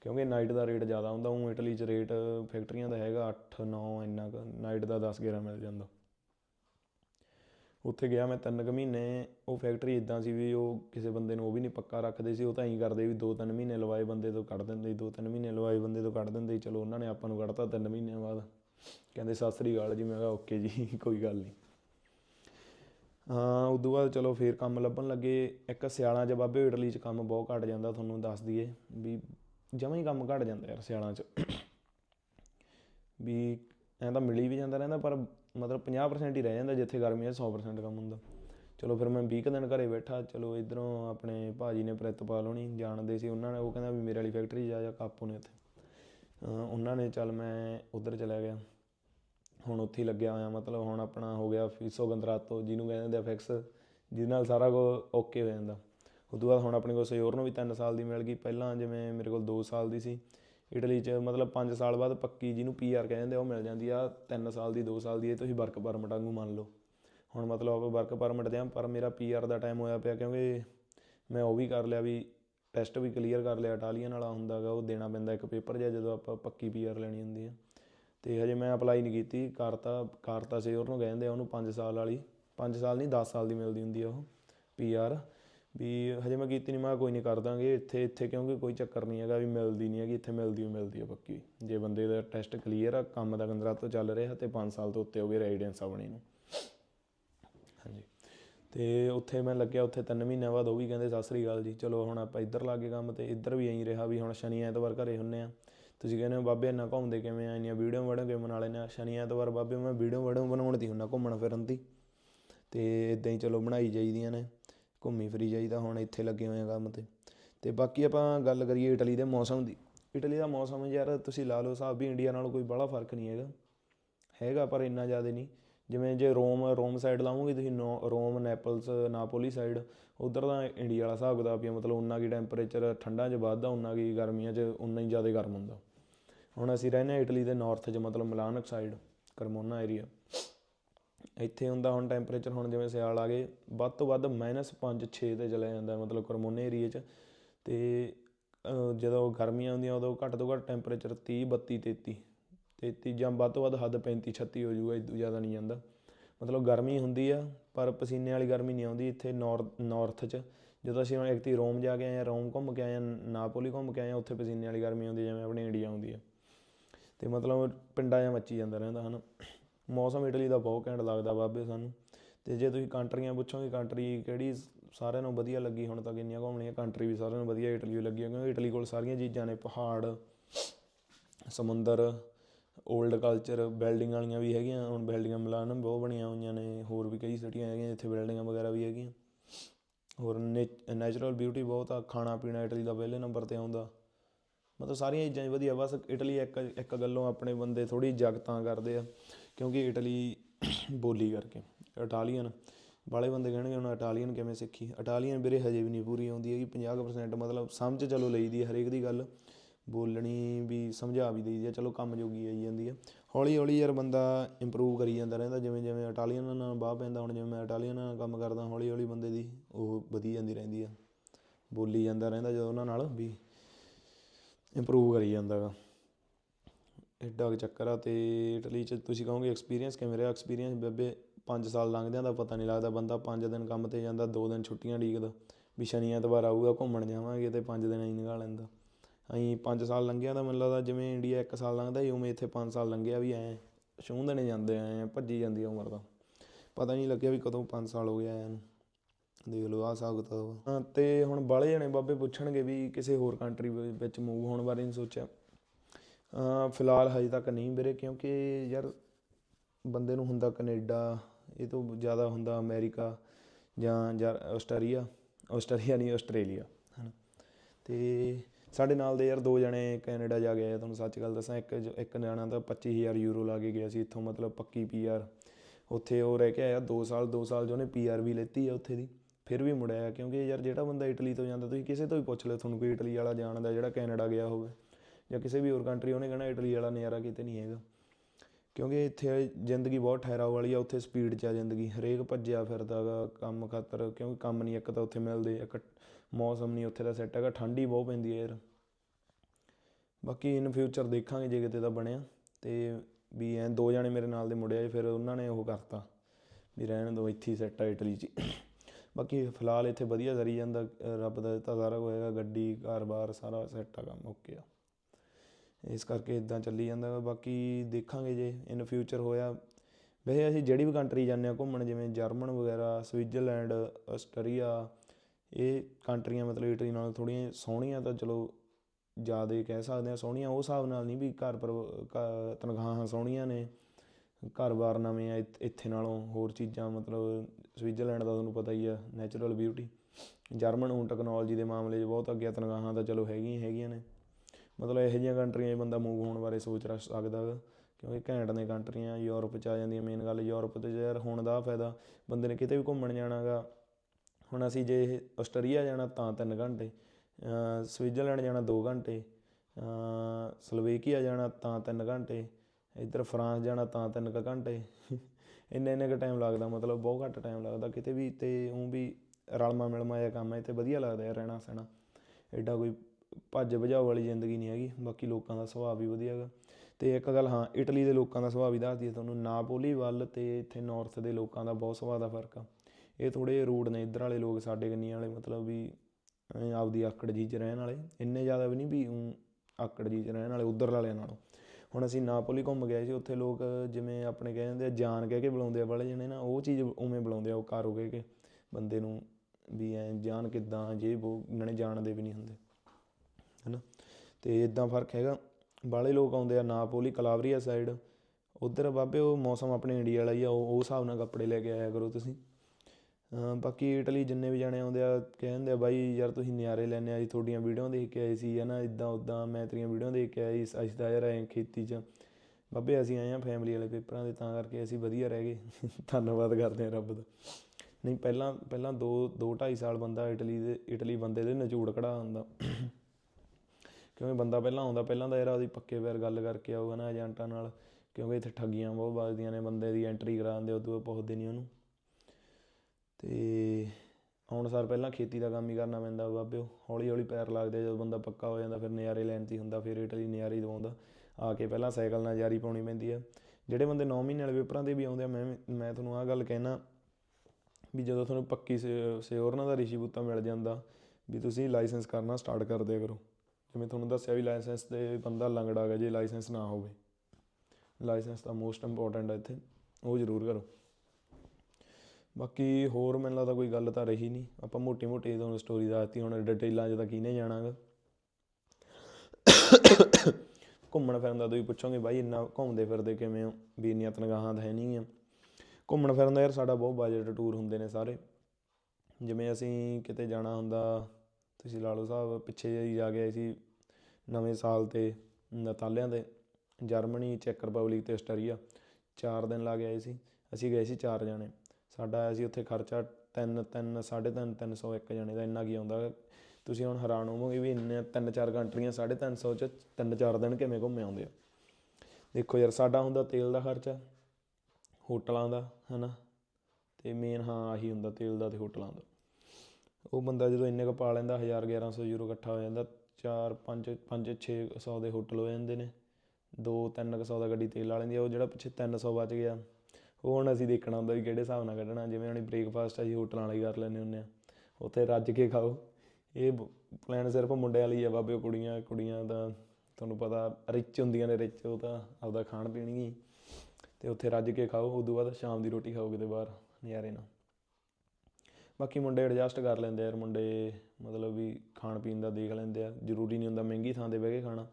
ਕਿਉਂਕਿ ਨਾਈਟ ਦਾ ਰੇਟ ਜ਼ਿਆਦਾ ਹੁੰਦਾ ਉਹ ਇਟਲੀ 'ਚ ਰੇਟ ਫੈਕਟਰੀਆਂ ਦਾ ਹੈਗਾ 8 9 ਇੰਨਾ ਕੁ, ਨਾਈਟ ਦਾ 10 11 ਮਿਲ ਜਾਂਦਾ। ਉੱਥੇ ਗਿਆ ਮੈਂ ਤਿੰਨ ਕੁ ਮਹੀਨੇ, ਉਹ ਫੈਕਟਰੀ ਇੱਦਾਂ ਸੀ ਵੀ ਉਹ ਕਿਸੇ ਬੰਦੇ ਨੂੰ ਉਹ ਵੀ ਨਹੀਂ ਪੱਕਾ ਰੱਖਦੇ ਸੀ, ਉਹ ਤਾਂ ਐਂ ਕਰਦੇ ਵੀ ਦੋ ਤਿੰਨ ਮਹੀਨੇ ਲਵਾਏ ਬੰਦੇ ਤੋਂ ਕੱਢ ਦਿੰਦੇ, ਦੋ ਤਿੰਨ ਮਹੀਨੇ ਲਵਾਏ ਬੰਦੇ ਤੋਂ ਕੱਢ ਦਿੰਦੇ, ਚਲੋ ਉਹਨਾਂ ਨੇ ਆਪਾਂ ਨੂੰ ਕੱਢਤਾ ਤਿੰਨ ਮਹੀਨਿਆਂ ਬਾਅਦ। ਕਹਿੰਦੇ, ਸਤਿ ਸ੍ਰੀ ਅਕਾਲ ਜੀ। ਮੈਂ ਕਿਹਾ, ਓਕੇ ਜੀ, ਕੋਈ ਗੱਲ ਨਹੀਂ। ਹਾਂ, ਉਦੋਂ ਬਾਅਦ ਚਲੋ ਫੇਰ ਕੰਮ ਲੱਭਣ ਲੱਗੇ। ਇੱਕ ਸਿਆਲਾਂ 'ਚ ਬਾਬੇ ਇਟਲੀ 'ਚ ਕੰਮ ਬਹੁਤ ਘਟ ਜਾਂਦਾ, ਤੁਹਾਨੂੰ ਦੱਸ ਦਈਏ। ਵੀ ਜਮਾਂ ਹੀ ਕੰਮ ਘਟ ਜਾਂਦਾ ਯਾਰ ਸਿਆਲਾਂ 'ਚ। ਵੀ ਐਂ ਤਾਂ ਮਿਲੀ ਵੀ ਜਾਂਦਾ ਰਹਿੰਦਾ, ਪਰ ਮਤਲਬ 50% ਹੀ ਰਹਿ ਜਾਂਦਾ ਜਿੱਥੇ ਗਰਮੀ 'ਚ 100% ਕੰਮ ਹੁੰਦਾ। ਚਲੋ ਫਿਰ ਮੈਂ 20 ਕੁ ਦਿਨ ਘਰੇ ਬੈਠਾ, ਚਲੋ ਇਧਰੋਂ ਆਪਣੇ ਭਾਜੀ ਨੇ ਪ੍ਰਿਤਪਾਲ ਹੋਣੀ ਜਾਣਦੇ ਸੀ, ਉਹਨਾਂ ਨੇ ਉਹ ਕਹਿੰਦਾ ਵੀ ਮੇਰੇ ਵਾਲੀ ਫੈਕਟਰੀ ਜਾ ਜਾ ਕਾਪੂ ਨੇ ਉੱਥੇ। ਉਹਨਾਂ ਨੇ ਚੱਲ ਮੈਂ ਉਧਰ ਚਲਾ ਗਿਆ। ਹੁਣ ਉੱਥੇ ਹੀ ਲੱਗਿਆ ਹੋਇਆ, ਮਤਲਬ ਹੁਣ ਆਪਣਾ ਹੋ ਗਿਆ ਫੀਸੋ ਗੰਦਰਾਤੋ ਜਿਹਨੂੰ ਕਹਿੰਦੇ ਆ ਫਿਕਸ ਜਿਹਦੇ ਨਾਲ ਸਾਰਾ ਕੁਝ ਓਕੇ ਹੋ ਜਾਂਦਾ। ਉਸ ਤੋਂ ਬਾਅਦ ਹੁਣ ਆਪਣੇ ਕੋਲ ਸਯੋਰ ਨੂੰ ਵੀ 3 ਸਾਲ ਦੀ ਮਿਲ ਗਈ। ਪਹਿਲਾਂ ਜਿਵੇਂ ਮੇਰੇ ਕੋਲ 2 ਸਾਲ ਦੀ ਸੀ ਇਟਲੀ 'ਚ ਮਤਲਬ 5 ਸਾਲ ਬਾਅਦ ਪੱਕੀ ਜਿਹਨੂੰ ਪੀਆਰ ਕਹਿੰਦੇ ਆ, ਉਹ ਮਿਲ ਜਾਂਦੀ ਆ। 3 ਸਾਲ ਦੀ 2 ਸਾਲ ਦੀ, ਇਹ ਤੁਸੀਂ ਵਰਕ ਪਰਮਿਟ ਵਾਂਗੂ ਮੰਨ ਲਓ। ਹੁਣ ਮਤਲਬ ਆਪਾਂ ਵਰਕ ਪਰਮਿਟ ਦੇ ਆ, ਪਰ ਮੇਰਾ ਪੀਆਰ ਦਾ ਟਾਈਮ ਹੋਇਆ ਪਿਆ ਕਿਉਂਕਿ ਮੈਂ ਉਹ ਵੀ ਕਰ ਲਿਆ ਵੀ ਟੈਸਟ ਵੀ ਕਲੀਅਰ ਕਰ ਲਿਆ ਇਟਾਲੀਅਨ ਵਾਲਾ ਹੁੰਦਾਗਾ ਉਹ ਦੇਣਾ ਪੈਂਦਾ ਇੱਕ ਪੇਪਰ ਜਿਹਾ ਜਦੋਂ ਆਪਾਂ ਪੱਕੀ ਪੀਆਰ ਲੈਣੀ ਹੁੰਦੀ ਆ। ਤੇ ਹਜੇ ਮੈਂ ਅਪਲਾਈ ਨਹੀਂ ਕੀਤੀ, ਕਾਰਤਾ ਕਾਰਤਾ ਸੀ ਨੂੰ ਕਹਿੰਦੇ ਆ ਉਹਨੂੰ 5 ਸਾਲ ਵਾਲੀ 5 ਸਾਲ ਨਹੀਂ 10 ਸਾਲ ਦੀ ਮਿਲਦੀ ਹੁੰਦੀ ਆ ਉਹ ਪੀਆਰ ਵੀ ਹਜੇ ਮੈਂ ਕੀਤੀ ਨਹੀਂ ਮੈਂ ਕੋਈ ਨਹੀਂ ਕਰ ਦਾਂਗੇ ਇੱਥੇ ਇੱਥੇ ਕਿਉਂਕਿ ਕੋਈ ਚੱਕਰ ਨਹੀਂ ਹੈਗਾ ਵੀ ਮਿਲਦੀ ਨਹੀਂ ਹੈਗੀ, ਇੱਥੇ ਮਿਲਦੀ ਓ ਮਿਲਦੀ ਆ ਪੱਕੀ। ਜੇ ਬੰਦੇ ਦਾ ਟੈਸਟ ਕਲੀਅਰ ਆ, ਕੰਮ ਦਾ ਕੰਦਰਾ ਤੋਂ ਚੱਲ ਰਿਹਾ ਤੇ 5 ਸਾਲ ਤੋਂ ਉੱਤੇ ਹੋ ਗਏ ਰੈਜ਼ੀਡੈਂਸ ਆਪਣੀ ਨੂੰ। ਹਾਂਜੀ। ਤੇ ਉੱਥੇ ਮੈਂ ਲੱਗਿਆ, ਉੱਥੇ 3 ਮਹੀਨਿਆਂ ਬਾਅਦ ਉਹ ਵੀ ਕਹਿੰਦੇ, ਸਤਿ ਸ੍ਰੀ ਅਕਾਲ ਜੀ, ਚਲੋ ਹੁਣ ਆਪਾਂ ਇੱਧਰ ਲੱਗੇ ਕੰਮ ਤੇ, ਇੱਧਰ ਵੀ ਐਂ ਰਿਹਾ ਵੀ ਹੁਣ ਸ਼ਨੀ ਐਤਵਾਰ ਘਰੇ ਹੁੰਨੇ ਆ। ਤੁਸੀਂ ਕਹਿੰਦੇ ਹੋ, ਬਾਬੇ ਇੰਨਾ ਘੁੰਮਦੇ ਕਿਵੇਂ ਆ? ਇੰਨੀਆਂ ਵੀਡੀਓ ਵੜੋ ਕਿਵੇਂ ਬਣਾ ਲੈਨੇ ਆ ਸ਼ਨੀ ਐਤਵਾਰ ਬਾਬੇ, ਮੈਂ ਵੀਡੀਓ ਵੜੋ ਬਣਾਉਣ ਦੀ ਹੁੰਨਾ ਘੁੰਮਣ ਫਿਰਨ ਦੀ ਤੇ ਇਦਾਂ ਹੀ ਚਲੋ ਬਣਾਈ ਜਾਈਦੀਆਂ ਨੇ। ਘੁੰਮੀ ਫਿਰੀ ਜਾਈਦਾ ਹੁਣ ਇੱਥੇ ਲੱਗੇ ਹੋਏ ਆ ਕੰਮ ਤੇ। ਤੇ ਬਾਕੀ ਆਪਾਂ ਗੱਲ ਕਰੀਏ ਇਟਲੀ ਦੇ ਮੌਸਮ ਦੀ। ਇਟਲੀ ਦਾ ਮੌਸਮ ਯਾਰ ਤੁਸੀਂ ਲਾ ਲਓ ਹਿਸਾਬ ਵੀ ਇੰਡੀਆ ਨਾਲੋਂ ਕੋਈ ਬੜਾ ਫ਼ਰਕ ਨਹੀਂ ਹੈਗਾ। ਹੈਗਾ ਪਰ ਇੰਨਾ ਜ਼ਿਆਦਾ ਨਹੀਂ। ਜਿਵੇਂ ਜੇ ਰੋਮ ਰੋਮ ਸਾਈਡ ਲਾਉਂਗੇ ਤੁਸੀਂ, ਨੋ, ਰੋਮ, ਨੈਪਲਸ, ਨਾਪੋਲੀ ਸਾਈਡ ਉਧਰ ਦਾ ਇੰਡੀਆ ਵਾਲਾ ਹਿਸਾਬ ਕਿਤਾਬ ਹੀ ਆ, ਮਤਲਬ ਉਨਾ ਕੀ ਟੈਂਪਰੇਚਰ ਠੰਡਾਂ 'ਚ ਵੱਧਦਾ ਉਨਾ ਕੀ ਗਰਮੀਆਂ 'ਚ ਉਨਾ ਹੀ ਜ਼ਿਆਦਾ ਗਰਮ ਹੁੰਦਾ। ਹੁਣ ਅਸੀਂ ਰਹਿੰਦੇ ਹਾਂ ਇਟਲੀ ਦੇ ਨਾਰਥ 'ਚ, ਮਤਲਬ ਮਿਲਾਨਕ ਸਾਈਡ ਕਰਮੋਨਾ ਏਰੀਆ ਇੱਥੇ ਹੁੰਦਾ ਹੁਣ ਟੈਂਪਰੇਚਰ ਹੁਣ ਜਿਵੇਂ ਸਿਆਲ ਆ ਗਏ, ਵੱਧ ਤੋਂ ਵੱਧ ਮਾਈਨਸ 5 6 ਤੇ ਚਲਾ ਜਾਂਦਾ ਮਤਲਬ ਕਰਮੋਨੇ ਏਰੀਏ 'ਚ। ਅਤੇ ਜਦੋਂ ਗਰਮੀਆਂ ਹੁੰਦੀਆਂ ਉਦੋਂ ਘੱਟ ਤੋਂ ਘੱਟ ਟੈਂਪਰੇਚਰ 30 32 33 33 ਜਾਂ ਵੱਧ ਤੋਂ ਵੱਧ ਹੱਦ 35 36 ਹੋ ਜਾਊਗਾ ਇਦੋਂ ਜ਼ਿਆਦਾ ਨਹੀਂ ਜਾਂਦਾ ਮਤਲਬ ਗਰਮੀ ਹੁੰਦੀ ਆ, ਪਰ ਪਸੀਨੇ ਵਾਲੀ ਗਰਮੀ ਨਹੀਂ ਆਉਂਦੀ ਇੱਥੇ ਨਾਰਥ ਨੌਰਥ 'ਚ। ਜਦੋਂ ਅਸੀਂ ਹੁਣ ਇੱਕ ਤੀ ਰੋਮ ਜਾ ਕੇ ਆਏ ਆ ਰੋਮ ਘੁੰਮ ਕੇ ਆਏ ਆ ਨਾਪੋਲੀ ਘੁੰਮ ਕੇ ਆਏ ਆ ਉੱਥੇ ਪਸੀਨੇ ਵਾਲੀ ਗਰਮੀ ਆਉਂਦੀ ਜਿਵੇਂ ਆਪਣੇ ਇੰਡੀਆ ਆਉਂਦੀ ਆ। ਤੇ ਮਤਲਬ ਪਿੰਡਾਂ ਜਾਂ ਮੱਚੀ ਜਾਂਦਾ ਰਹਿੰਦਾ, ਹਨ? ਮੌਸਮ ਇਟਲੀ ਦਾ ਬਹੁਤ ਘੈਂਟ ਲੱਗਦਾ ਬਾਬੇ ਸਾਨੂੰ। ਤੇ ਜੇ ਤੁਸੀਂ ਕੰਟਰੀਆਂ ਪੁੱਛੋਗੇ, ਕੰਟਰੀ ਕਿਹੜੀ ਸਾਰਿਆਂ ਨੂੰ ਵਧੀਆ ਲੱਗੀ, ਹੁਣ ਤੱਕ ਇੰਨੀਆਂ ਘੁੰਮਣੀਆਂ, ਕੰਟਰੀ ਵੀ ਸਾਰਿਆਂ ਨੂੰ ਵਧੀਆ ਇਟਲੀ ਓ ਲੱਗੀ, ਕਿਉਂਕਿ ਇਟਲੀ ਕੋਲ ਸਾਰੀਆਂ ਚੀਜ਼ਾਂ ਨੇ, ਪਹਾੜ, ਸਮੁੰਦਰ 올ਡ ਕਲਚਰ ਬਿਲਡਿੰਗ ਵਾਲੀਆਂ ਵੀ ਹੈਗੀਆਂ, ਹੁਣ ਬਿਲਡਿੰਗਾਂ ਮਿਲਾਨ ਬਹੁਤ ਬਣੀਆਂ ਹੋਈਆਂ ਨੇ, ਹੋਰ ਵੀ ਕਈ ਸਿਟੀਆਂ ਹੈਗੀਆਂ ਜਿੱਥੇ ਬਿਲਡਿੰਗਾਂ ਵਗੈਰਾ ਵੀ ਹੈਗੀਆਂ। ਹੋਰ ਨੈਚੁਰਲ ਬਿਊਟੀ ਬਹੁਤ ਆ ਖਾਣਾ ਪੀਣਾ ਇਟਲੀ ਦਾ ਪਹਿਲੇ ਨੰਬਰ ਤੇ ਆਉਂਦਾ। ਮਤਲਬ ਸਾਰੀਆਂ ਚੀਜ਼ਾਂ ਹੀ ਵਧੀਆ, ਬਸ ਇਟਲੀ ਇੱਕ ਇੱਕ ਗੱਲੋਂ ਆਪਣੇ ਬੰਦੇ ਥੋੜੀ ਜਗਤਾਂ ਕਰਦੇ ਆ, ਕਿਉਂਕਿ ਇਟਲੀ ਬੋਲੀ ਕਰਕੇ, ਇਟਾਲੀਅਨ ਬਾਲੇ ਬੰਦੇ ਕਹਿਣਗੇ ਹੁਣ ਇਟਾਲੀਅਨ ਕਿਵੇਂ ਸਿੱਖੀ? ਇਟਾਲੀਅਨ ਵੀਰੇ ਹਜੇ ਵੀ ਨਹੀਂ ਪੂਰੀ ਆਉਂਦੀ ਹੈਗੀ 50% ਮਤਲਬ ਸਮਝ ਚਲੋ ਲਈਦੀ ਹੈ ਹਰੇਕ ਦੀ ਗੱਲ, ਬੋਲਣੀ ਵੀ ਸਮਝਾ ਵੀ ਦਈਦੀ ਆ, ਚਲੋ ਕੰਮ ਜੋਗੀ ਆਈ ਜਾਂਦੀ ਹੈ ਹੌਲੀ ਹੌਲੀ ਯਾਰ ਬੰਦਾ ਇੰਪਰੂਵ ਕਰੀ ਜਾਂਦਾ ਰਹਿੰਦਾ, ਜਿਵੇਂ ਜਿਵੇਂ ਇਟਾਲੀਅਨ ਨਾਲ ਬਾਹ ਪੈਂਦਾ, ਹੁਣ ਜਿਵੇਂ ਮੈਂ ਇਟਾਲੀਅਨ ਨਾਲ ਕੰਮ ਕਰਦਾ ਹੌਲੀ ਹੌਲੀ ਬੰਦੇ ਦੀ ਉਹ ਵਧੀ ਜਾਂਦੀ ਰਹਿੰਦੀ ਆ, ਬੋਲੀ ਜਾਂਦਾ ਰਹਿੰਦਾ ਜਦੋਂ ਉਹਨਾਂ ਨਾਲ ਵੀ। ਇੰਪਰੂਵ ਕਰੀ ਜਾਂਦਾ ਗਾ ਐਡਾ ਕੁ ਚੱਕਰ ਆ ਅਤੇ ਇਟਲੀ 'ਚ ਤੁਸੀਂ ਕਹੋਗੇ ਐਕਸਪੀਰੀਅੰਸ ਕਿਵੇਂ ਰਿਹਾ? ਐਕਸਪੀਰੀਅੰਸ ਬੇਬੇ ਪੰਜ ਸਾਲ ਲੰਘਦਿਆਂ ਦਾ ਪਤਾ ਨਹੀਂ ਲੱਗਦਾ ਬੰਦਾ ਪੰਜ ਦਿਨ ਕੰਮ ਤੇ ਜਾਂਦਾ, ਦੋ ਦਿਨ ਛੁੱਟੀਆਂ ਡੀਕਦਾ ਵੀ ਸ਼ਨੀ ਐਤਵਾਰ ਆਊਗਾ, ਘੁੰਮਣ ਜਾਵਾਂਗੇ ਅਤੇ ਪੰਜ ਦਿਨ ਅਸੀਂ ਨਿਗਾ ਲੈਂਦਾ। ਅਸੀਂ ਪੰਜ ਸਾਲ ਲੰਘਿਆ ਤਾਂ ਮੈਨੂੰ ਲੱਗਦਾ ਜਿਵੇਂ ਇੰਡੀਆ ਇੱਕ ਸਾਲ ਲੰਘਦਾ ਸੀ ਉਵੇਂ ਇੱਥੇ ਪੰਜ ਸਾਲ ਲੰਘਿਆ ਵੀ ਐ ਛੂੰਹਦਣੇ ਜਾਂਦੇ ਆਏ ਆ ਭੱਜੀ ਜਾਂਦੀ ਆ ਉਮਰ ਦਾ ਪਤਾ ਨਹੀਂ ਲੱਗਿਆ ਵੀ ਕਦੋਂ ਪੰਜ ਸਾਲ ਹੋ ਗਿਆ ਆਇਆਂ ਨੂੰ। ਦੇਖ ਲਓ ਆਹ ਹਿਸਾਬ ਕਿਤਾਬ ਆ। ਹਾਂ, ਤੇ ਹੁਣ ਬਾਹਲੇ ਜਣੇ ਬਾਬੇ ਪੁੱਛਣਗੇ ਵੀ ਕਿਸੇ ਹੋਰ ਕੰਟਰੀ ਵਿੱਚ ਮੂਵ ਹੋਣ ਬਾਰੇ ਨਹੀਂ ਸੋਚਿਆ। ਅਹ, ਫਿਲਹਾਲ ਹਜੇ ਤੱਕ ਨਹੀਂ ਵੀਰੇ, ਕਿਉਂਕਿ ਯਾਰ ਬੰਦੇ ਨੂੰ ਹੁੰਦਾ ਕੈਨੇਡਾ, ਇਹ ਤੋਂ ਜ਼ਿਆਦਾ ਹੁੰਦਾ ਅਮਰੀਕਾ ਜਾਂ ਯਾਰ ਆਸਟਰੀਆ ਆਸਟਰੀਆ ਨਹੀਂ, ਆਸਟ੍ਰੇਲੀਆ, ਹਨ। ਤੇ ਸਾਡੇ ਨਾਲ ਦੇ ਯਾਰ ਦੋ ਜਣੇ ਕੈਨੇਡਾ ਜਾ ਗਏ ਆ, ਤੁਹਾਨੂੰ ਸੱਚ ਗੱਲ ਦੱਸਾਂ, ਇੱਕ ਜ, ਇੱਕ ਜਾਣਾ ਤਾਂ 25000 ਯੂਰੋ ਲਾ ਕੇ ਗਿਆ ਸੀ, ਇੱਥੋਂ ਮਤਲਬ ਪੱਕੀ ਪੀਆਰ ਉੱਥੇ ਉਹ ਰਹਿ ਕੇ ਆਇਆ 2 ਸਾਲ 2 ਸਾਲ ਜੋ ਉਹਨੇ ਪੀਆਰ ਵੀ ਲੈਤੀ ਆ ਉੱਥੇ ਦੀ। ਫਿਰ ਵੀ ਮੁੜਿਆ ਕਿਉਂਕਿ ਯਾਰ ਜਿਹੜਾ ਬੰਦਾ ਇਟਲੀ ਤੋਂ ਜਾਂਦਾ, ਤੁਸੀਂ ਕਿਸੇ ਤੋਂ ਵੀ ਪੁੱਛ ਲਓ ਤੁਹਾਨੂੰ ਕੋਈ ਇਟਲੀ ਵਾਲਾ ਜਾਣਦਾ, ਜਿਹੜਾ ਕੈਨੇਡਾ ਗਿਆ ਹੋਵੇ ਜਾਂ ਕਿਸੇ ਵੀ ਹੋਰ ਕੰਟਰੀ ਉਹਨੇ ਕਹਿਣਾ ਇਟਲੀ ਵਾਲਾ ਨਜ਼ਾਰਾ ਕਿਤੇ ਨਹੀਂ ਹੈਗਾ। ਕਿਉਂਕਿ ਇੱਥੇ ਜ਼ਿੰਦਗੀ ਬਹੁਤ ਠਹਿਰਾਓ ਵਾਲੀ ਆ, ਉੱਥੇ ਸਪੀਡ 'ਚ ਆ ਜ਼ਿੰਦਗੀ, ਹਰੇਕ ਭੱਜਿਆ ਫਿਰਦਾ ਗਾ, ਕੰਮ ਖਾਤਰ, ਕਿਉਂਕਿ ਕੰਮ ਨਹੀਂ, ਇੱਕ ਤਾਂ ਉੱਥੇ ਮਿਲਦੇ, ਇੱਕ ਮੌਸਮ ਨਹੀਂ, ਉੱਥੇ ਦਾ ਸੈੱਟ ਹੈਗਾ, ਠੰਡੀ ਬਹੁਤ ਪੈਂਦੀ ਹੈ ਯਾਰ। ਬਾਕੀ ਇਨ ਫਿਊਚਰ ਦੇਖਾਂਗੇ, ਜੇ ਕਿਤੇ ਦਾ ਬਣਿਆ, ਤੇ ਵੀ ਐ ਦੋ ਜਣੇ ਮੇਰੇ ਨਾਲ ਦੇ ਮੁੰਡੇ ਆਏ ਫਿਰ ਉਹਨਾਂ ਨੇ ਉਹ ਕਰਤਾ, ਵੀ ਰਹਿਣ ਦੋ, ਇੱਥੇ ਹੀ ਸੈੱਟ ਆ ਇਟਲੀ 'ਚ। ਬਾਕੀ ਫਿਲਹਾਲ ਇੱਥੇ ਵਧੀਆ ਸਰੀ ਜਾਂਦਾ, ਰੱਬ ਦਾ ਦਿੱਤਾ ਸਾਰਾ ਕੁਝ ਹੈਗਾ, ਗੱਡੀ ਘਰ-ਬਾਰ ਸਾਰਾ ਸੈੱਟ ਆ ਕੰਮ ਓਕੇ ਆ ਇਸ ਕਰਕੇ ਇਦਾਂ ਚੱਲੀ ਜਾਂਦਾ ਗਾ। ਬਾਕੀ ਦੇਖਾਂਗੇ ਜੇ ਇਨ ਫਿਊਚਰ ਹੋਇਆ ਵੈਸੇ ਅਸੀਂ ਜਿਹੜੀ ਵੀ ਕੰਟਰੀ ਜਾਂਦੇ ਆ ਘੁੰਮਣ, ਜਿਵੇਂ ਜਰਮਨ ਵਗੈਰਾ, ਸਵਿਟਜ਼ਰਲੈਂਡ, ਆਸਟਰੀਆ, ਇਹ ਕੰਟਰੀਆਂ ਮਤਲਬ ਇਟਲੀ ਨਾਲ ਥੋੜ੍ਹੀਆਂ ਸੋਹਣੀਆਂ ਤਾਂ ਚਲੋ ਜ਼ਿਆਦਾ ਕਹਿ ਸਕਦੇ ਆ ਸੋਹਣੀਆਂ, ਉਹ ਹਿਸਾਬ ਨਾਲ ਨਹੀਂ ਵੀ ਘਰ ਪਰ ਤਨਖਾਹਾਂ ਸੋਹਣੀਆਂ ਨੇ, ਘਰ-ਬਾਰ ਨਵੇਂ ਆ ਇੱਥੇ ਨਾਲੋਂ ਹੋਰ ਚੀਜ਼ਾਂ ਮਤਲਬ ਸਵਿਟਜ਼ਰਲੈਂਡ ਦਾ ਤੁਹਾਨੂੰ ਪਤਾ ਹੀ ਆ, ਨੈਚੁਰਲ ਬਿਊਟੀ। ਜਰਮਨ ਹੁਣ ਟੈਕਨੋਲੋਜੀ ਦੇ ਮਾਮਲੇ 'ਚ ਬਹੁਤ ਅੱਗੇ ਆ, ਤਨਖਾਹਾਂ ਤਾਂ ਚਲੋ ਹੈਗੀਆਂ ਹੀ ਹੈਗੀਆਂ ਨੇ। ਮਤਲਬ ਇਹੋ ਜਿਹੀਆਂ ਕੰਟਰੀਆਂ 'ਚ ਬੰਦਾ ਮੂਵ ਹੋਣ ਬਾਰੇ ਸੋਚ ਰ- ਸਕਦਾ ਗਾ, ਕਿਉਂਕਿ ਘੈਂਟ ਨੇ ਕੰਟਰੀਆਂ, ਯੂਰਪ 'ਚ ਆ ਜਾਂਦੀਆਂ ਮੇਨ ਗੱਲ ਯੂਰਪ 'ਤੇ ਯਾਰ, ਹੁਣ ਦਾ ਫਾਇਦਾ, ਬੰਦੇ ਨੇ ਕਿਤੇ ਵੀ ਘੁੰਮਣ ਜਾਣਾ ਗਾ। ਹੁਣ ਅਸੀਂ ਜੇ ਇਹ ਆਸਟਰੀਆ ਜਾਣਾ ਤਾਂ 3 ਘੰਟੇ ਸਵਿਟਜ਼ਰਲੈਂਡ ਜਾਣਾ 2 ਘੰਟੇ, ਅਹ ਸਲੋਵੇਕੀਆ ਜਾਣਾ ਤਾਂ 3 ਘੰਟੇ, ਇੱਧਰ ਫਰਾਂਸ ਜਾਣਾ ਤਾਂ 3 ਕੁ ਘੰਟੇ। ਇੰਨੇ ਇੰਨੇ ਕੁ ਟਾਈਮ ਲੱਗਦਾ, ਮਤਲਬ ਬਹੁਤ ਘੱਟ ਟਾਈਮ ਲੱਗਦਾ, ਕਿਤੇ ਵੀ ਤੇ ਉਹ ਵੀ ਰਲਮਾ ਮਿਲਮਾ ਜਿਹਾ ਕੰਮ ਹੈ ਤੇ ਵਧੀਆ ਲੱਗਦਾ ਯਾਰ ਰਹਿਣਾ ਸਹਿਣਾ। ਐਡਾ ਕੋਈ ਭੱਜ ਭਜਾਓ ਵਾਲੀ ਜ਼ਿੰਦਗੀ ਨਹੀਂ ਹੈਗੀ, ਬਾਕੀ ਲੋਕਾਂ ਦਾ ਸੁਭਾਅ ਵੀ ਵਧੀਆ ਹੈਗਾ। ਤੇ ਇੱਕ ਗੱਲ ਹਾਂ ਇਟਲੀ ਦੇ ਲੋਕਾਂ ਦਾ ਸੁਭਾਅ ਵੀ ਦੱਸਦੀ ਦਈਏ ਤੁਹਾਨੂੰ ਨਾਪੋਲੀ ਵੱਲ ਤੇ ਇੱਥੇ ਨਾਰਥ ਦੇ ਲੋਕਾਂ ਦਾ ਬਹੁਤ ਸੁਭਾਅ ਦਾ ਫ਼ਰਕ ਆ। ਇਹ ਥੋੜੇ ਰੂਡ ਨੇ, ਇੱਧਰ ਵਾਲੇ ਲੋਕ ਸਾਡੇ ਕੰਨੀਆਂ ਵਾਲੇ, ਮਤਲਬ ਵੀ ਆਪਦੀ ਆਕੜ ਜੀ 'ਚ ਰਹਿਣ ਵਾਲੇ, ਇੰਨੇ ਜ਼ਿਆਦਾ ਵੀ ਨਹੀਂ ਵੀ ਊਂ ਆਕੜ ਜੀ 'ਚ ਰਹਿਣ ਵਾਲੇ, ਉੱਧਰ ਵਾਲਿਆਂ ਨਾਲੋਂ। ਹੁਣ ਅਸੀਂ ਨਾਪੋਲੀ ਘੁੰਮ ਗਏ ਸੀ, ਉੱਥੇ ਲੋਕ ਜਿਵੇਂ ਆਪਣੇ ਕਹਿ ਜਾਂਦੇ ਆ, ਜਾਨ ਕਹਿ ਕੇ ਬੁਲਾਉਂਦੇ ਆ ਵਾਲੇ ਜਣੇ ਨਾ, ਉਹ ਚੀਜ਼ ਉਵੇਂ ਬੁਲਾਉਂਦੇ ਆ, ਉਹ ਕਾਰੋ ਕਹਿ ਕੇ ਬੰਦੇ ਨੂੰ ਵੀ ਐ ਜਾਨ ਕਿੱਦਾਂ, ਜੇ ਉਹ ਨੇ ਜਾਣਦੇ ਵੀ ਨਹੀਂ ਹੁੰਦੇ, ਹੈਨਾ? ਤੇ ਇਦਾਂ ਫ਼ਰਕ ਹੈਗਾ। ਬਾਹਲੇ ਲੋਕ ਆਉਂਦੇ ਆ ਨਾਪੋਲੀ, ਕਲਾਵਰੀਆ ਸਾਈਡ ਉਧਰ ਬਾਬੇ ਉਹ ਮੌਸਮ ਆਪਣੇ ਇੰਡੀਆ ਵਾਲਾ ਹੀ ਆ, ਉਹ ਉਹ ਹਿਸਾਬ ਨਾਲ ਕੱਪੜੇ ਲੈ ਕੇ ਆਇਆ ਕਰੋ ਤੁਸੀਂ। ਬਾਕੀ ਇਟਲੀ ਜਿੰਨੇ ਵੀ ਜਾਣੇ ਆਉਂਦੇ ਆ, ਕਹਿੰਦੇ ਆ, ਬਾਈ ਯਾਰ ਤੁਸੀਂ ਨਜ਼ਾਰੇ ਲੈਂਦੇ ਆ ਜੀ ਤੁਹਾਡੀਆਂ ਵੀਡੀਓ ਦੇਖ ਕੇ ਆਏ ਸੀ ਹੈ ਨਾ ਇਦਾਂ ਉਦਾਂ ਮੈਂ ਤੇਰੀਆਂ ਵੀਡੀਓ ਦੇਖ ਕੇ ਆਈ ਅਸੀਂ ਤਾਂ ਯਾਰ ਐਂ ਖੇਤੀ 'ਚ ਬਾਬੇ, ਅਸੀਂ ਆਏ ਆ ਫੈਮਿਲੀ ਵਾਲੇ ਪੇਪਰਾਂ ਦੇ, ਤਾਂ ਕਰਕੇ ਅਸੀਂ ਵਧੀਆ ਰਹਿ ਗਏ। ਧੰਨਵਾਦ ਕਰਦੇ ਆ ਰੱਬ ਦਾ। ਨਹੀਂ, ਪਹਿਲਾਂ ਪਹਿਲਾਂ 2 2 2.5 ਸਾਲ ਬੰਦਾ ਇਟਲੀ ਦੇ ਇਟਲੀ ਬੰਦੇ ਦੇ ਨਚੂੜ ਕਢਾ ਹੁੰਦਾ ਕਿਉਂਕਿ ਬੰਦਾ ਪਹਿਲਾਂ ਆਉਂਦਾ, ਪਹਿਲਾਂ ਤਾਂ ਯਾਰ ਉਹਦੀ ਪੱਕੇ ਪੈਰ ਗੱਲ ਕਰਕੇ ਆਊਗਾ ਨਾ ਏਜੰਟਾਂ ਨਾਲ, ਕਿਉਂਕਿ ਇੱਥੇ ਠੱਗੀਆਂ ਬਹੁਤ ਵੱਜਦੀਆਂ ਨੇ, ਬੰਦੇ ਦੀ ਐਂਟਰੀ ਕਰਾਉਂਦੇ ਉਦੋਂ ਬਾਅਦ ਪੁੱਛਦੇ ਨਹੀਂ ਉਹਨੂੰ। ਅਤੇ ਆਉਣ ਸਾਰ ਪਹਿਲਾਂ ਖੇਤੀ ਦਾ ਕੰਮ ਹੀ ਕਰਨਾ ਪੈਂਦਾ ਬਾਬਿਓ। ਹੌਲੀ ਹੌਲੀ ਪੈਰ ਲੱਗਦੇ ਆ, ਜਦੋਂ ਬੰਦਾ ਪੱਕਾ ਹੋ ਜਾਂਦਾ ਫਿਰ ਨਜ਼ਾਰੇ ਲੈਣ 'ਚ ਹੀ ਹੁੰਦਾ ਫਿਰ ਇਟਲੀ ਨਜ਼ਾਰੇ ਦਵਾਉਂਦਾ। ਆ ਕੇ ਪਹਿਲਾਂ ਸਾਈਕਲ ਨਾਲ ਜਾਰੀ ਪਾਉਣੀ ਪੈਂਦੀ ਆ। ਜਿਹੜੇ ਬੰਦੇ 9 ਮਹੀਨੇ ਵਾਲੇ ਪੇਪਰਾਂ 'ਤੇ ਵੀ ਆਉਂਦੇ ਆ ਮੈਂ ਵੀ- ਮੈਂ ਤੁਹਾਨੂੰ ਆਹ ਗੱਲ ਕਹਿਣਾ ਵੀ ਜਦੋਂ ਤੁਹਾਨੂੰ ਪੱਕੀ ਸਿਓਰਨਾ ਦਾ ਰਿਸ਼ੀ ਬੂਤਾ ਮਿਲ ਜਾਂਦਾ ਵੀ ਤੁਸੀਂ ਲਾਇਸੈਂਸ ਕਰਨਾ ਸਟਾਰਟ ਕਰ ਦਿਆ ਕਰੋ। ਜਿਵੇਂ ਤੁਹਾਨੂੰ ਦੱਸਿਆ ਵੀ ਲਾਇਸੈਂਸ ਤੇ ਬੰਦਾ ਲੰਗੜਾ ਗਾ ਜੇ ਲਾਇਸੈਂਸ ਨਾ ਹੋਵੇ। ਲਾਇਸੈਂਸ ਤਾਂ ਮੋਸਟ ਇੰਪੋਰਟੈਂਟ ਹੈ ਇੱਥੇ ਉਹ ਜ਼ਰੂਰ ਕਰੋ। ਬਾਕੀ ਹੋਰ ਮੈਨੂੰ ਲੱਗਦਾ ਕੋਈ ਗੱਲ ਤਾਂ ਰਹੀ ਨਹੀਂ। ਆਪਾਂ ਮੋਟੀ ਮੋਟੀ ਤੁਹਾਨੂੰ ਸਟੋਰੀ ਦੱਸਤੀ, ਹੁਣ ਡਿਟੇਲਾਂ 'ਚ ਤਾਂ ਕਿਹਨੇ ਜਾਣਾਗਾ। ਘੁੰਮਣ ਫਿਰਨ ਦਾ ਤੁਸੀਂ ਪੁੱਛੋਗੇ, ਬਾਈ, ਇੰਨਾ ਘੁੰਮਦੇ ਫਿਰਦੇ ਕਿਵੇਂ ਹੋ? ਵੀ ਇੰਨੀਆਂ ਤਨਖਾਹਾਂ ਤਾਂ ਹੈ ਨਹੀਂ ਆ। ਘੁੰਮਣ ਫਿਰਨ ਦਾ ਯਾਰ ਸਾਡਾ ਬਹੁਤ ਬਜਟ ਟੂਰ ਹੁੰਦੇ ਨੇ ਸਾਰੇ। ਜਿਵੇਂ ਅਸੀਂ ਕਿਤੇ ਜਾਣਾ ਹੁੰਦਾ, ਤੁਸੀਂ ਲਾ ਲਓ ਸਾਹਿਬ, ਪਿੱਛੇ ਜਿਹੇ ਜਾ ਗਏ ਸੀ ਨਵੇਂ ਸਾਲ ਤੇ, ਨਤਾਲਿਆਂ ਦੇ, ਜਰਮਨੀ, ਚੈੱਕ ਰਿਪਬਲਿਕ ਤੇ ਆਸਟਰੀਆ ਚਾਰ ਦਿਨ ਲਾ ਕੇ ਆਏ ਸੀ। ਅਸੀਂ ਗਏ ਸੀ ਚਾਰ ਜਾਣੇ। ਸਾਡਾ ਆਇਆ ਸੀ, ਉੱਥੇ ਖਰਚਾ ਤਿੰਨ ਤਿੰਨ, ਸਾਢੇ ਤਿੰਨ ਤਿੰਨ ਸੌ ਇੱਕ ਜਣੇ ਦਾ ਇੰਨਾ ਕੀ ਆਉਂਦਾ। ਤੁਸੀਂ ਹੁਣ ਹੈਰਾਨ ਹੋਵੋਗੇ ਵੀ ਇੰਨੇ ਤਿੰਨ, ਚਾਰ ਕੰਟਰੀਆਂ ਸਾਢੇ ਤਿੰਨ ਸੌ ਚ ਤਿੰਨ, ਚਾਰ ਦਿਨ ਕਿਵੇਂ ਘੁੰਮੇ ਆਉਂਦੇ ਆ। ਦੇਖੋ ਯਾਰ, ਸਾਡਾ ਹੁੰਦਾ ਤੇਲ ਦਾ ਖਰਚਾ, ਹੋਟਲਾਂ ਦਾ, ਹਨਾ। ਤੇ ਮੇਨ ਹਾਂ, ਆਹੀ ਹੁੰਦਾ ਤੇਲ ਦਾ ਤੇ ਹੋਟਲਾਂ ਦਾ। ਉਹ ਬੰਦਾ ਜਦੋਂ ਇੰਨੇ ਕੁ ਪਾ ਲੈਂਦਾ 1000 1100 ਯੂਰੋ ਇਕੱਠਾ ਹੋ ਜਾਂਦਾ 4 5 5 600 ਦੇ ਹੋਟਲ ਹੋ ਜਾਂਦੇ ਨੇ। 2 3 ਸੌ ਦਾ ਗੱਡੀ ਤੇਲ ਲਾ ਲੈਂਦੀ ਆ, ਉਹ ਜਿਹੜਾ ਪਿੱਛੇ 300 ਬਚ ਗਿਆ। ਉਹ ਹੁਣ ਅਸੀਂ ਦੇਖਣਾ ਹੁੰਦਾ ਵੀ ਕਿਹੜੇ ਹਿਸਾਬ ਨਾਲ ਕੱਢਣਾ, ਜਿਵੇਂ ਹੁਣ ਬ੍ਰੇਕਫਾਸਟ ਅਸੀਂ ਹੋਟਲਾਂ ਵਾਲੀ ਕਰ ਲੈਂਦੇ ਹੁੰਦੇ ਆ। ਉੱਥੇ ਰੱਜ ਕੇ ਖਾਓ। ਇਹ ਪਲਾਨ ਸਿਰਫ ਮੁੰਡਿਆਂ ਲਈ ਆ, ਬਾਬੇ, ਕੁੜੀਆਂ ਕੁੜੀਆਂ ਤਾਂ ਤੁਹਾਨੂੰ ਪਤਾ ਰਿਚ ਹੁੰਦੀਆਂ ਨੇ ਰਿਚ ਉਹ ਤਾਂ ਆਪਦਾ ਖਾਣ ਪੀਣ ਹੀ। ਤੇ ਉੱਥੇ ਰੱਜ ਕੇ ਖਾਓ, ਉਦੋਂ ਬਾਅਦ ਸ਼ਾਮ ਦੀ ਰੋਟੀ ਖਾਓ ਕਿਤੇ ਬਾਹਰ, ਨਜ਼ਾਰੇ ਨਾਲ। ਬਾਕੀ ਮੁੰਡੇ ਐਡਜਸਟ ਕਰ ਲੈਂਦੇ ਯਾਰ, ਮੁੰਡੇ ਮਤਲਬ ਵੀ ਖਾਣ ਪੀਣ ਦਾ ਦੇਖ ਲੈਂਦੇ ਆ। ਜ਼ਰੂਰੀ ਨਹੀਂ ਹੁੰਦਾ ਮਹਿੰਗੀ ਥਾਂ ਤੇ ਬਹਿ ਕੇ ਖਾਣਾ।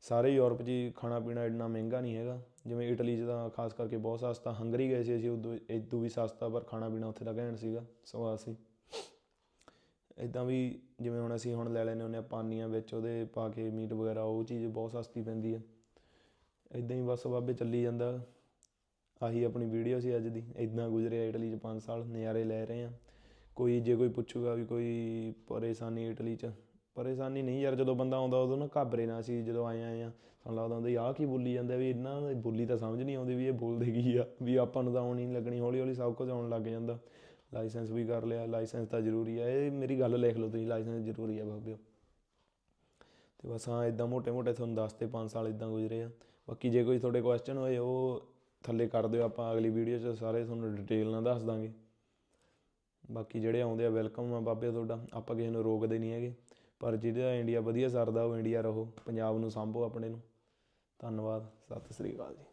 ਸਾਰੇ ਯੂਰਪ 'ਚ ਹੀ ਖਾਣਾ ਪੀਣਾ ਇੰਨਾ ਮਹਿੰਗਾ ਨਹੀਂ ਹੈਗਾ। ਜਿਵੇਂ ਇਟਲੀ 'ਚ ਤਾਂ ਖਾਸ ਕਰਕੇ ਬਹੁਤ ਸਸਤਾ ਹੰਗਰੀ ਗਏ ਸੀ ਅਸੀਂ, ਉਦੋਂ ਇਦੋਂ ਵੀ ਸਸਤਾ ਪਰ ਖਾਣਾ ਪੀਣਾ ਉੱਥੇ ਦਾ ਘੈਂਟ ਸੀਗਾ ਸਵਾਦ ਸੀ ਇਦਾਂ ਵੀ ਜਿਵੇਂ ਹੁਣ ਅਸੀਂ ਹੁਣ ਲੈ ਲੈਨੇ ਹੁੰਦੇ ਆ ਪਾਨੀਆਂ ਵਿੱਚ, ਉਹਦੇ ਪਾ ਕੇ ਮੀਟ ਵਗੈਰਾ, ਉਹ ਚੀਜ਼ ਬਹੁਤ ਸਸਤੀ ਪੈਂਦੀ ਆ। ਇਦਾਂ ਹੀ ਬਸ ਬਾਬੇ ਚੱਲੀ ਜਾਂਦਾ। ਆਹੀ ਆਪਣੀ ਵੀਡੀਓ ਸੀ ਅੱਜ ਦੀ ਇਦਾਂ ਗੁਜ਼ਰਿਆ ਇਟਲੀ 'ਚ 5 ਸਾਲ, ਨਜ਼ਾਰੇ ਲੈ ਰਹੇ ਆ। ਕੋਈ ਜੇ ਕੋਈ ਪੁੱਛੂਗਾ ਵੀ ਕੋਈ ਪਰੇਸ਼ਾਨੀ ਇਟਲੀ 'ਚ ਪਰੇਸ਼ਾਨੀ ਨਹੀਂ ਯਾਰ, ਜਦੋਂ ਬੰਦਾ ਆਉਂਦਾ ਉਦੋਂ ਨਾ ਘਾਬਰੇ ਨਾ ਸੀ, ਜਦੋਂ ਆਏ ਆਏ ਆ ਸਾਨੂੰ ਲੱਗਦਾ ਹੁੰਦਾ ਆਹ ਕੀ ਬੋਲੀ ਜਾਂਦੇ ਵੀ ਇਹਨਾਂ ਦੀ ਬੋਲੀ ਤਾਂ ਸਮਝ ਨਹੀਂ ਆਉਂਦੀ ਵੀ ਇਹ ਬੋਲਦੇ ਕੀ ਆ, ਵੀ ਆਪਾਂ ਨੂੰ ਤਾਂ ਆਉਣੀ ਲੱਗਣੀ, ਹੌਲੀ ਹੌਲੀ ਸਭ ਕੁਝ ਆਉਣ ਲੱਗ ਜਾਂਦਾ। ਲਾਇਸੈਂਸ ਵੀ ਕਰ ਲਿਆ ਲਾਇਸੈਂਸ ਤਾਂ ਜ਼ਰੂਰੀ ਆ, ਇਹ ਮੇਰੀ ਗੱਲ ਲਿਖ ਲਓ ਤੁਸੀਂ ਲਾਇਸੈਂਸ ਜ਼ਰੂਰੀ ਆ ਬਾਬਿਓ ਤੇ ਬਸ ਹਾਂ ਇਦਾਂ ਮੋਟੇ ਮੋਟੇ ਤੁਹਾਨੂੰ ਦੱਸਤੇ 5 ਸਾਲ ਇਦਾਂ ਗੁਜ਼ਰੇ ਆ। ਬਾਕੀ ਜੇ ਕੋਈ ਤੁਹਾਡੇ ਕੁਐਸਚਨ ਹੋਏ, ਉਹ ਥੱਲੇ ਕਰ ਦਿਓ, ਆਪਾਂ ਅਗਲੀ ਵੀਡੀਓ 'ਚ ਸਾਰੇ ਤੁਹਾਨੂੰ ਡਿਟੇਲ ਨਾਲ ਦੱਸ ਦਾਂਗੇ। ਬਾਕੀ ਜਿਹੜੇ ਆਉਂਦੇ ਆ ਵੈਲਕਮ ਆ ਬਾਬੇ ਤੁਹਾਡਾ, ਆਪਾਂ ਕਿਸੇ ਨੂੰ ਰੋਕਦੇ ਨਹੀਂ ਹੈਗੇ। ਪਰ ਜਿਹੜਾ ਇੰਡੀਆ ਵਧੀਆ ਸਰਦਾ ਉਹ ਇੰਡੀਆ ਰਹੋ, ਪੰਜਾਬ ਨੂੰ ਸਾਂਭੋ ਆਪਣੇ ਨੂੰ। ਧੰਨਵਾਦ, ਸਤਿ ਸ੍ਰੀ ਅਕਾਲ ਜੀ।